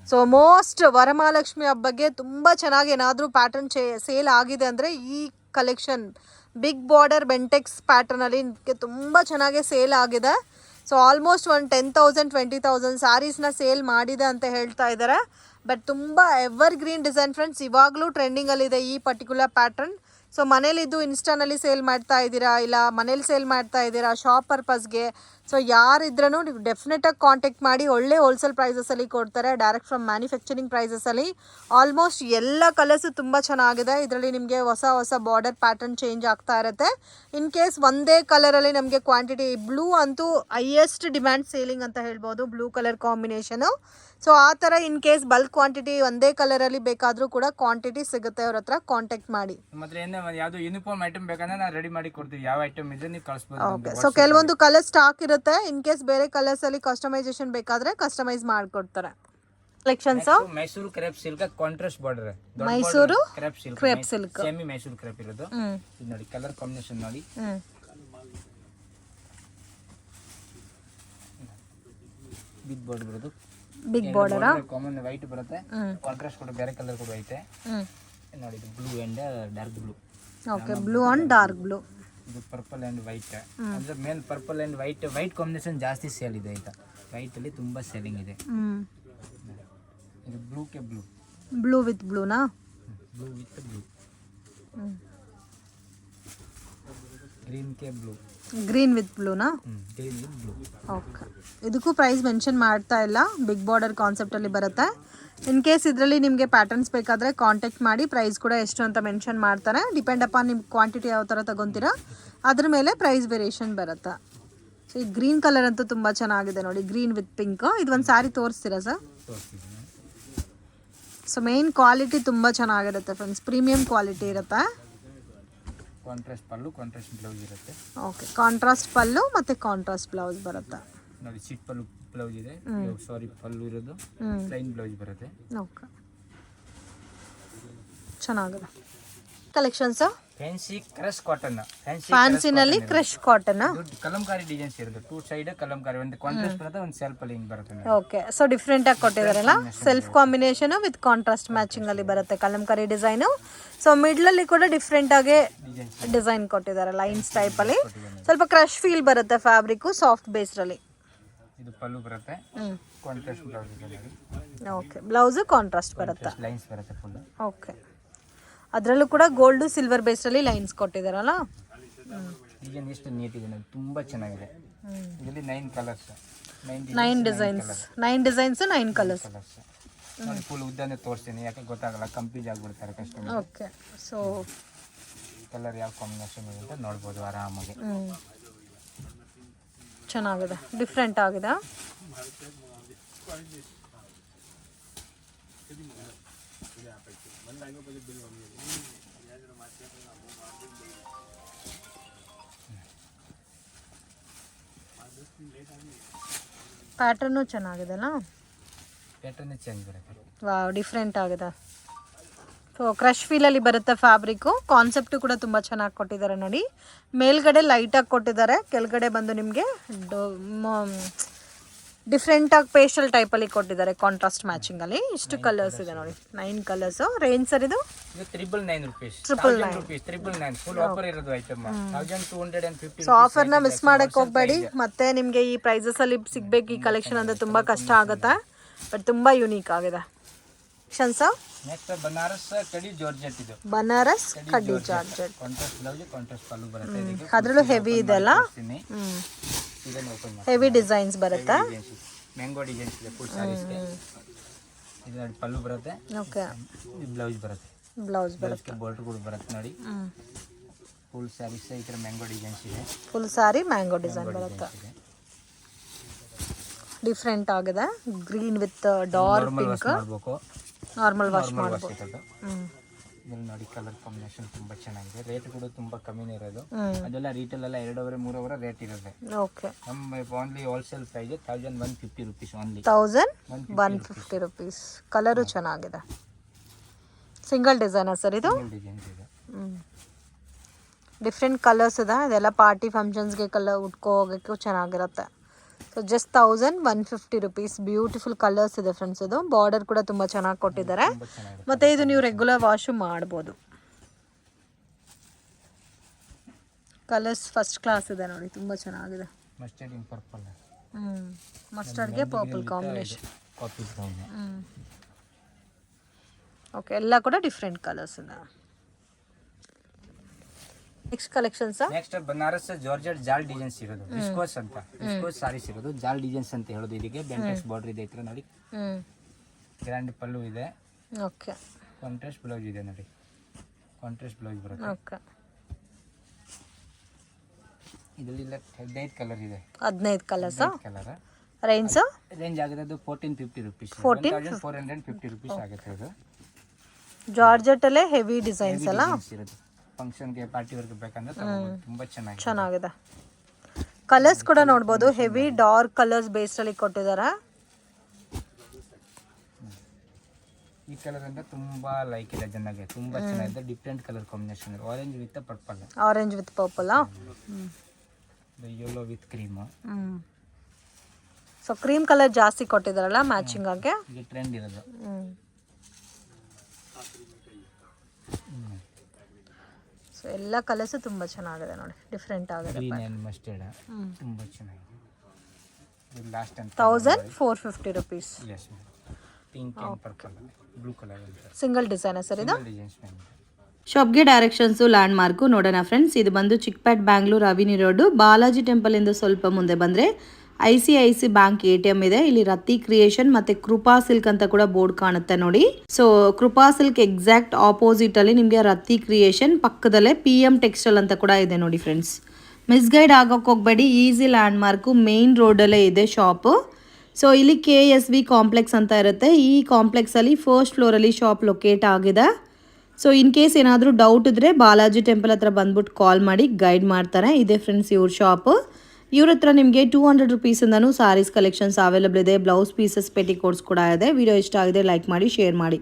ಸೊ ಮೋಸ್ಟ್ ವರಮಹಾಲಕ್ಷ್ಮಿ ಹಬ್ಬಕ್ಕೆ ತುಂಬ ಚೆನ್ನಾಗಿ ಏನಾದರೂ ಪ್ಯಾಟರ್ನ್ ಚೇ ಸೇಲ್ ಆಗಿದೆ ಅಂದರೆ ಈ ಕಲೆಕ್ಷನ್ ಬಿಗ್ ಬಾರ್ಡರ್ ಬೆಂಟೆಕ್ಸ್ ಪ್ಯಾಟರ್ನಲ್ಲಿ ತುಂಬ ಚೆನ್ನಾಗಿ ಸೇಲ್ ಆಗಿದೆ. ಸೊ ಆಲ್ಮೋಸ್ಟ್ ಒಂದು ಟೆನ್ ತೌಸಂಡ್ ಟ್ವೆಂಟಿ ತೌಸಂಡ್ ಸ್ಯಾರೀಸ್ನ ಸೇಲ್ ಮಾಡಿದೆ ಅಂತ ಹೇಳ್ತಾ ಇದ್ದಾರೆ ಬಟ್ ತುಂಬ ಎವರ್ ಗ್ರೀನ್ ಡಿಸೈನ್ ಫ್ರೆಂಡ್ಸ್ ಇವಾಗಲೂ ಟ್ರೆಂಡಿಂಗಲ್ಲಿದೆ ಈ ಪರ್ಟಿಕ್ಯುಲರ್ ಪ್ಯಾಟರ್ನ್ ಸೊ ಮನೇಲಿದ್ದು ಇನ್ಸ್ಟಾನಲ್ಲಿ ಸೇಲ್ ಮಾಡ್ತಾ ಇದ್ದೀರಾ? ಇಲ್ಲ, ಮನೇಲಿ ಸೇಲ್ ಮಾಡ್ತಾ ಇದ್ದೀರಾ ಶಾಪ್ ಪರ್ಪಸ್ಗೆ ಸೊ ಯಾರಿದ್ರೂ ನೀವು ಡೆಫಿನೆಟಾಗಿ ಕಾಂಟ್ಯಾಕ್ಟ್ ಮಾಡಿ ಒಳ್ಳೆ ಹೋಲ್ಸೇಲ್ ಪ್ರೈಸಸಲ್ಲಿ ಕೊಡ್ತಾರೆ ಡೈರೆಕ್ಟ್ ಫ್ರಮ್ ಮ್ಯಾನುಫ್ಯಾಕ್ಚರಿಂಗ್ ಪ್ರೈಸಸಲ್ಲಿ ಆಲ್ಮೋಸ್ಟ್ ಎಲ್ಲ ಕಲರ್ಸು ತುಂಬ ಚೆನ್ನಾಗಿದೆ. ಇದರಲ್ಲಿ ನಿಮಗೆ ಹೊಸ ಹೊಸ ಬಾರ್ಡರ್ ಪ್ಯಾಟರ್ನ್ ಚೇಂಜ್ ಆಗ್ತಾ ಇರುತ್ತೆ. ಇನ್ ಕೇಸ್ ಒಂದೇ ಕಲರಲ್ಲಿ ನಮಗೆ ಕ್ವಾಂಟಿಟಿ ಬ್ಲೂ ಅಂತೂ ಹೈಯೆಸ್ಟ್ ಡಿಮ್ಯಾಂಡ್ ಸೇಲಿಂಗ್ ಅಂತ ಹೇಳ್ಬೋದು ಬ್ಲೂ ಕಲರ್ ಕಾಂಬಿನೇಷನು ಸೊ ಆ ಥರ ಇನ್ ಕೇಸ್ ಬಲ್ಕ್ ಕ್ವಾಂಟಿಟಿ ಒಂದೇ ಕಲರಲ್ಲಿ ಬೇಕಾದರೂ ಕೂಡ ಕ್ವಾಂಟಿಟಿ ಸಿಗುತ್ತೆ ಅವ್ರ ಹತ್ರ ಕಾಂಟ್ಯಾಕ್ಟ್ ಮಾಡಿ. ಮತ್ತೆ ಏನೇ ಯಾವ್ದು ಯೂನಿಫಾರ್ಮ್ ಐಟಮ್ ಬೇಕಂದ್ರೆ ನಾನು ರೆಡಿ ಮಾಡಿ ಕೊಡ್ತೀವಿ. ಯಾವ ಐಟಮ್ ಇದ್ರೆ ನೀವು ಕಳಿಸ್ಬೋದು ಓಕೆ ಸೊ ಕೆಲವೊಂದು ಕಲರ್ ಸ್ಟಾಕ್ ಇರುತ್ತೆ. ಇನ್ ಕೇಸ್ ಬೇರೆ ಕಲರ್ಸ್ ಅಲ್ಲಿ ಕಸ್ಟಮೈಸೇಷನ್ ಬೇಕಾದ್ರೆ ಕಸ್ಟಮೈಸ್ ಮಾಡ್ಕೊಡ್ತಾರೆ. Collections Mysuru crepe silk contrast border Mysuru crepe silk crepe silk semi Mysuru crepe ಇರೋದು. ಇದು ನೋಡಿ ಕಲರ್ ಕಾಂಬಿನೇಷನ್ ನೋಡಿ. ಹ್ಮ್. ಬಿಗ್ ಬಾರ್ಡರ್ ಬರೋದು ಬಿಗ್ ಬಾರ್ಡರ್ ಕಾಮನ್ ವೈಟ್ ಬರುತ್ತೆ. ಕಾಂಟ್ರಾಸ್ಟ್ ಕೂಡ ಬೇರೆ ಕಲರ್ ಕೂಡ ಐತೆ. ನೋಡಿ ಇದು blue and dark blue okay blue and dark blue ಇದು ಪರ್ಪಲ್ ಅಂಡ್ ವೈಟ್ ಅಂದ್ರೆ main purple and white white combination ಜಾಸ್ತಿ ಸೇಲ್ ಇದೆ ಈಗ. ವೈಟ್ ಅಲ್ಲಿ ತುಂಬಾ ಸೇಲಿಂಗ್ ಇದೆ. ಇದು ಬ್ಲೂ ಕೆ ಬ್ಲೂ ಬ್ಲೂ ವಿತ್ ಬ್ಲೂನಾ ಬ್ಲೂ ವಿತ್ ಬ್ಲೂ ಗ್ರೀನ್ ಕೆ ಬ್ಲೂ ಗ್ರೀನ್ ವಿತ್ ಬ್ಲೂನಾ ಓಕೆ ಇದಕ್ಕೂ ಪ್ರೈಸ್ ಮೆನ್ಷನ್ ಮಾಡ್ತಾ ಇಲ್ಲ. ಬಿಗ್ ಬಾರ್ಡರ್ ಕಾನ್ಸೆಪ್ಟಲ್ಲಿ ಬರುತ್ತೆ. ಇನ್ ಕೇಸ್ ಇದರಲ್ಲಿ ನಿಮಗೆ ಪ್ಯಾಟರ್ನ್ಸ್ ಬೇಕಾದರೆ ಕಾಂಟ್ಯಾಕ್ಟ್ ಮಾಡಿ ಪ್ರೈಸ್ ಕೂಡ ಎಷ್ಟು ಅಂತ ಮೆನ್ಷನ್ ಮಾಡ್ತಾರೆ. ಡಿಪೆಂಡ್ ಅಪಾನ್ ನಿಮ್ಮ ಕ್ವಾಂಟಿಟಿ ಯಾವ ಥರ ತೊಗೊತೀರಾ. ಅದ್ರ ಮೇಲೆ ಪ್ರೈಸ್ ವೇರಿಯೇಷನ್ ಬರುತ್ತೆ. ಸೊ ಈ ಗ್ರೀನ್ ಕಲರ್ ಅಂತೂ ತುಂಬ ಚೆನ್ನಾಗಿದೆ ನೋಡಿ. ಗ್ರೀನ್ ವಿತ್ ಪಿಂಕ್ ಇದು ಒಂದು ಸ್ಯಾರಿ ತೋರಿಸ್ತೀರಾ ಸರ್ ಸೊ ಮೇನ್ ಕ್ವಾಲಿಟಿ ತುಂಬ ಚೆನ್ನಾಗಿರುತ್ತೆ ಫ್ರೆಂಡ್ಸ್ ಪ್ರೀಮಿಯಂ ಕ್ವಾಲಿಟಿ ಇರುತ್ತೆ. ಕಾಂಟ್ರಾಸ್ಟ್ ಪಲ್ಲು ಕಾಂಟ್ರಾಸ್ಟ್ ಬ್ಲೌಸ್ ಇರುತ್ತೆ. ಓಕೆ ಕಾಂಟ್ರಾಸ್ಟ್ ಪಲ್ಲು ಮತ್ತೆ ಕಾಂಟ್ರಾಸ್ಟ್ ಬ್ಲೌಸ್ ಬರುತ್ತೆ? ನೋಡಿ ಸಿಟ್ ಪಲ್ಲು ಬ್ಲೌಸ್ ಇದೆ. ಸಾರಿ ಪಲ್ಲು ಇರೋದು. ಪ್ಲೈನ್ ಬ್ಲೌಸ್ ಬರುತ್ತೆ. ಓಕೆ ಚೆನ್ನಾಗಿದೆ. Collections fancy crush cotton fancy ಫ್ಯಾನ್ಸಿನಲ್ಲಿ crush cotton kalamkari designs ಇರುತ್ತೆ ಟೂ ಸೈಡ್ ಕಲಂಕಾರಿ ಒಂದು ಕಾಂಟ್ರಾಸ್ಟ್ ಬರುತ್ತೆ ಒಂದು ಸೆಲ್ಫ್ ಅಲ್ಲಿ ಹಿಂಗ್ ಬರುತ್ತೆ ಓಕೆ ಸೊ ಡಿಫ್ರೆಂಟ್ ಆಗಿ ಕೊಟ್ಟಿದಾರಲ್ಲ? Self combination with contrast matching ಅಲ್ಲಿ ಬರುತ್ತೆ ಕಲಂಕರಿ ಡಿಸೈನು ಸೊ ಮಿಡ್ಲಲ್ಲಿ ಕೂಡ ಡಿಫ್ರೆಂಟ್ ಆಗಿ ಡಿಸೈನ್ ಕೊಟ್ಟಿದ್ದಾರೆ ಲೈನ್ಸ್ ಟೈಪ್ ಅಲ್ಲಿ. ಸ್ವಲ್ಪ ಕ್ರಶ್ ಫೀಲ್ ಬರುತ್ತೆ ಫ್ಯಾಬ್ರಿಕ್ ಸಾಫ್ಟ್ ಬೇಸ್ರಲ್ಲಿ ಇದು ಪಲ್ಲು ಬರುತ್ತೆ. ಕಾಂಟ್ರಾಸ್ಟ್ ಓಕೆ ಬ್ಲೌಸ್ ಕಾಂಟ್ರಾಸ್ಟ್ ಬರುತ್ತೆ. ಲೈನ್ಸ್ ಬರುತ್ತೆ ಫುಲ್ ಓಕೆ ಅದರಲ್ಲೂ ಕೂಡ ಗೋಲ್ಡು ಸಿಲ್ವರ್ ಬೇಸ್ಡಲ್ಲಿ ಲೈನ್ಸ್ ಕೊಟ್ಟಿದ್ದಾರಲ್ಲ ಡಿಸೈನ್ ಎಷ್ಟು ನೀಟ್ ಇದೆ ನೋಡಿ ತುಂಬಾ ಚೆನ್ನಾಗಿದೆ. ಇದರಲ್ಲಿ nine colours nine nine designs nine designs nine colours colours ನೋಡಿ ಫುಲ್ ಉದ್ದನೆ ತೋರಿಸ್ತೀನಿ. ಯಾಕೆ ಗೊತ್ತಾಗಲ್ಲ ಕಂಪ್ಲೀಟ್ ಆಗ್ಬಿಡ್ತಾರೆ ಕಸ್ಟಮರ್ ಓಕೆ ಸೊ ಕಲರ್ ಯಾವ ಕಾಂಬಿನೇಷನ್ ಇದೆ ಅಂತ ನೋಡ್ಬೋದು ಆರಾಮಾಗಿ. ಚೆನ್ನಾಗಿದೆ. ಡಿಫ್ರೆಂಟ್ ಆಗಿದೆ. ಪ್ಯಾಟರ್ನು ಚೆನ್ನಾಗಿದೆಲ್ಲ ಪ್ಯಾಟರ್ನ್ ಚೇಂಜ್ ಬರುತ್ತೆ ವಾವ್ ಡಿಫ್ರೆಂಟ್ ಆಗಿದೆ. ಸೊ ಕ್ರಶ್ ಫೀಲಲ್ಲಿ ಬರುತ್ತೆ ಫ್ಯಾಬ್ರಿಕ್ಕು ಕಾನ್ಸೆಪ್ಟು ಕೂಡ ತುಂಬ ಚೆನ್ನಾಗಿ ಕೊಟ್ಟಿದ್ದಾರೆ ನೋಡಿ. ಮೇಲ್ಗಡೆ ಲೈಟಾಗಿ ಕೊಟ್ಟಿದ್ದಾರೆ. ಕೆಳಗಡೆ ಬಂದು ನಿಮಗೆ ಡಿಫ್ರೆಂಟಾಗಿ ಪೇಸ್ಟಲ್ ಟೈಪಲ್ಲಿ ಕೊಟ್ಟಿದ್ದಾರೆ ಕಾಂಟ್ರಾಸ್ಟ್ ಮ್ಯಾಚಿಂಗಲ್ಲಿ ಇಷ್ಟು ಕಲರ್ಸ್ ಇದೆ ನೋಡಿ. ನೈನ್ ಕಲರ್ಸು ರೇಂಜ್ ಸರ್ ಇದು? Triple nine rupees Triple thousand rupees nine full offer ಇರೋದು item thousand two hundred and fifty so ಆಫರ್ನ miss ಮಾಡಕ್ಕೆ ಹೋಗಬೇಡಿ. ಮತ್ತೆ ನಿಮಗೆ ಈ ಪ್ರೈಸಸಲ್ಲಿ ಸಿಗ್ಬೇಕು ಈ ಕಲೆಕ್ಷನ್ ಅಂದರೆ ತುಂಬ ಕಷ್ಟ ಆಗುತ್ತೆ. ಬಟ್ ತುಂಬ ಯುನೀಕ್ ಆಗಿದೆ. ಶನ್ಸ ನೆಕ್ಸ್ಟ್ ಬನಾರಸ್ ಕಡಿ ಜಾರ್ಜೆಟ್ ಇದು. ಬನಾರಸ್ ಕಡ್ಡಿ georgette contrast blouse contrast pallu ಬರುತ್ತೆ ಅದರಲ್ಲೂ ಹೆವಿ ಇದೆ ಅಲ್ಲ ಇದನ್ನು ಓಪನ್ ಮಾಡಿ ಹೆವಿ ಡಿಸೈನ್ಸ್ ಬರುತ್ತಾ ಮ್ಯಾಂಗೋ ಡಿಸೈನ್ಸ್ ಇದೆ ಫುಲ್ ಸಾರೀಸ್ಗೆ ಇದು. ಪಲ್ಲು ಬರುತ್ತೆ. ಓಕೆ ಬ್ಲೌಸ್ ಬರುತ್ತೆ. ಬ್ಲೌಸ್ ಬರುತ್ತೆ. ಬ್ಲೌಸ್ಗೆ ಕೂಡ ಬರುತ್ತೆ ನೋಡಿ. ಫುಲ್ ಸ್ಯಾರೀಸ್ ಈ ಥರ ಮ್ಯಾಂಗೋ ಡಿಸೈನ್ಸ್ ಇದೆ. ಫುಲ್ ಸಾರಿ ಮ್ಯಾಂಗೋ ಡಿಸೈನ್ ಬರುತ್ತೆ. ಡಿಫ್ರೆಂಟ್ ಆಗಿದೆ. Green with dark normal wash pink normal wash ಮಾಡಬೇಕು ಹ್ಞೂ ಇದ್ರಲ್ಲಿ ನೋಡಿ ಕಲರ್ ಕಾಂಬಿನೇಷನ್ ತುಂಬಾ ಚೆನ್ನಾಗಿದೆ. ರೇಟ್ ಕೂಡ ತುಂಬಾ ಕಮ್ಮಿನೇ ಇರೋದು. ಅದೆಲ್ಲ ರೀಟೇಲ್ ಎಲ್ಲ ಎರಡೂವರೆ ಮೂರುವರೆ ರೇಟ್ ಇರುತ್ತೆ ಓಕೆ ನಮ್ಮ only wholesale price thousand one fifty rupees only thousand one fifty rupees colour ಚೆನ್ನಾಗಿದೆ. ಸಿಂಗಲ್ ಡಿಸೈನಾ ಸರ್ ಇದೆ? ಡಿಫ್ರೆಂಟ್ ಕಲರ್ಸ್ ಇದೆ. ಅದೆಲ್ಲ ಪಾರ್ಟಿ ಫಂಕ್ಷನ್ಸ್ಗೆ ಕಲರ್ ಉಟ್ಕೋ ಹೋಗೋಕ್ಕೂ ಚೆನ್ನಾಗಿರುತ್ತೆ. So just thousand one fifty rupees beautiful colours ಇದೆ ಫ್ರೆಂಡ್ಸ್ ಇದು. ಬಾರ್ಡರ್ ಕೂಡ ತುಂಬ ಚೆನ್ನಾಗಿ ಕೊಟ್ಟಿದ್ದಾರೆ. ಮತ್ತು ಇದು ನೀವು ರೆಗ್ಯುಲರ್ ವಾಶು ಮಾಡ್ಬೋದು. ಕಲರ್ಸ್ ಫಸ್ಟ್ ಕ್ಲಾಸ್ ಇದೆ ನೋಡಿ. ತುಂಬ ಚೆನ್ನಾಗಿದೆ. ಹ್ಞೂ ಮಸ್ಟರ್ಡ್ಗೆ ಪರ್ಪಲ್ ಕಾಂಬಿನೇಷನ್ ಓಕೆ ಎಲ್ಲ ಕೂಡ ಡಿಫ್ರೆಂಟ್ ಕಲರ್ಸ್ ಇದೆ. ನೆಕ್ಸ್ಟ್ ಕಲೆಕ್ಷನ್ಸಾ? ನೆಕ್ಸ್ಟ್ ಬನಾರಸ್ ಜಾರ್ಜೆಟ್ ಜಾಲ್ ಡಿಸೈನ್ಸ್ ಇರೋದು. ವಿಸ್ಕೋಸ್ ಅಂತ. ವಿಸ್ಕೋಸ್ ಸಾರೀಸ್ ಇರೋದು. ಜಾಲ್ ಡಿಸೈನ್ಸ್ ಅಂತ ಹೇಳೋದು ಇದಕ್ಕೆ ಬೆಂಟೆಕ್ಸ್ ಬಾರ್ಡರ್ ಇದೆ ಇತ್ರ ನೋಡಿ. ಗ್ರ್ಯಾಂಡ್ ಪಲ್ಲು ಇದೆ. ಓಕೆ. ಕಾಂಟ್ರಾಸ್ಟ್ ಬ್ಲೌಸ್ ಇದೆ ನೋಡಿ. ಕಾಂಟ್ರಾಸ್ಟ್ ಬ್ಲೌಸ್ ಬರುತ್ತೆ. ಓಕೆ. ಇದರಲ್ಲಿ ಹದಿನೈದು ಕಲರ್ ಇದೆ. ಹದಿನೈದು ಕಲರ್ಸ್ ಕಲರ್ ರೇಂಜ್ ರೇಂಜ್ ಆಗುತ್ತೆ. ಅದು fourteen fifty rupees 14? Thousand four hundred fifty rupees ಆಗುತ್ತೆ ಅದು. ಜಾರ್ಜೆಟಲ್ಲೇ ಹೆವಿ ಡಿಸೈನ್ಸ್ ಅಲ್ಲ? ಫಂಕ್ಷನ್ಗೆ ಪಾರ್ಟಿ ವರ್ಕ್ ಬೇಕಂದ್ರೆ ತಗೋಬೋದು ತುಂಬ ಚೆನ್ನಾಗಿದೆ. ಚೆನ್ನಾಗಿದೆ. ಕಲರ್ಸ್ ಕೂಡ ನೋಡ್ಬೋದು. ಹೆವಿ ಡಾರ್ಕ್ ಕಲರ್ಸ್ ಬೇಸ್ಡಲ್ಲಿ ಕೊಟ್ಟಿದ್ದಾರೆ ಈ ಕಲರ್ ಅಂದ್ರೆ ತುಂಬಾ ಲೈಕ್ ಇದೆ ಜನಗೆ ತುಂಬಾ ಚೆನ್ನಾಗಿದೆ. Different colour combination orange with purple orange with purple yellow with cream so cream colour ಜಾಸ್ತಿ ಕೊಟ್ಟಿದ್ದಾರಲ್ಲ ಮ್ಯಾಚಿಂಗ್ ಆಗಿ? ಇದು ಟ್ರೆಂಡ್ ಇರೋದು. ಸೊ ಎಲ್ಲ ಕಲರ್ಸು ತುಂಬ ಚೆನ್ನಾಗಿದೆ ನೋಡಿ. ಡಿಫ್ರೆಂಟ್ ಆಗಿದೆ ಗ್ರೀನ್ ಆ್ಯಂಡ್ ಮಸ್ಟರ್ಡ್ ತುಂಬಾ ಚೆನ್ನಾಗಿದೆ. ಇದು last thousand four fifty rupees yes pink and purple blue colour single ಡಿಸೈನಾ sir ಇದು? ಡಿಸೈನ್ಸ್ ಶಾಪ್ಗೆ ಡೈರೆಕ್ಷನ್ಸು ಲ್ಯಾಂಡ್ ಮಾರ್ಕು ನೋಡೋಣ ಫ್ರೆಂಡ್ಸ್ ಇದು ಬಂದು ಚಿಕ್ಪೇಟ್ ಬ್ಯಾಂಗ್ಳೂರ್ ಅವಿನಿ ರೋಡು ಬಾಲಾಜಿ ಟೆಂಪಲಿಂದ ಸ್ವಲ್ಪ ಮುಂದೆ ಬಂದರೆ I C I C bank A T M ಇದೆ. ಇಲ್ಲಿ ರತಿ ಕ್ರಿಯೇಷನ್ ಮತ್ತೆ ಕೃಪಾ ಸಿಲ್ಕ್ ಅಂತ ಕೂಡ ಬೋರ್ಡ್ ಕಾಣುತ್ತೆ ನೋಡಿ. So Krupa silk exact opposite ಅಲ್ಲಿ ನಿಮಗೆ ರತಿ ಕ್ರಿಯೇಷನ್, ಪಕ್ಕದಲ್ಲೇ ಪಿ ಎಂ ಟೆಕ್ಸ್ಟೈಲ್ ಅಂತ ಕೂಡ ಇದೆ ನೋಡಿ ಫ್ರೆಂಡ್ಸ್. ಮಿಸ್ಗೈಡ್ ಆಗೋಕೆ ಹೋಗಬೇಡಿ, ಈಸಿ ಲ್ಯಾಂಡ್ ಮಾರ್ಕು ಮೇನ್ ರೋಡಲ್ಲೇ ಇದೆ ಶಾಪ್ ಸೊ ಇಲ್ಲಿ ಕೆ ಎಸ್ ವಿ ಕಾಂಪ್ಲೆಕ್ಸ್ ಅಂತ ಇರುತ್ತೆ. ಈ ಕಾಂಪ್ಲೆಕ್ಸ್ ಅಲ್ಲಿ ಫಸ್ಟ್ ಫ್ಲೋರ್ ಅಲ್ಲಿ ಶಾಪ್ ಲೊಕೇಟ್ ಆಗಿದೆ. ಸೊ ಇನ್ ಕೇಸ್ ಏನಾದರೂ ಡೌಟ್ ಇದ್ರೆ ಬಾಲಾಜಿ ಟೆಂಪಲ್ ಹತ್ರ ಬಂದ್ಬಿಟ್ಟು ಕಾಲ್ ಮಾಡಿ ಗೈಡ್ ಮಾಡ್ತಾರೆ. ಇದೆ ಫ್ರೆಂಡ್ಸ್ ಇವ್ರ ಶಾಪು ಇವ್ರ ಹತ್ರ ನಿಮಗೆ ಟೂ ಹಂಡ್ರೆಡ್ ರುಪೀಸಿಂದನೂ ಸಾರೀಸ್ ಕಲೆಕ್ಷನ್ಸ್ ಅವೈಲಬಲ್ ಇದೆ. ಬ್ಲೌಸ್ ಪೀಸಸ್ ಪೆಟಿ ಕೋಡ್ಸ್ ಕೂಡ ಇದೆ. ವಿಡಿಯೋ ಇಷ್ಟ ಆಗಿದೆ ಲೈಕ್ ಮಾಡಿ ಶೇರ್ ಮಾಡಿ.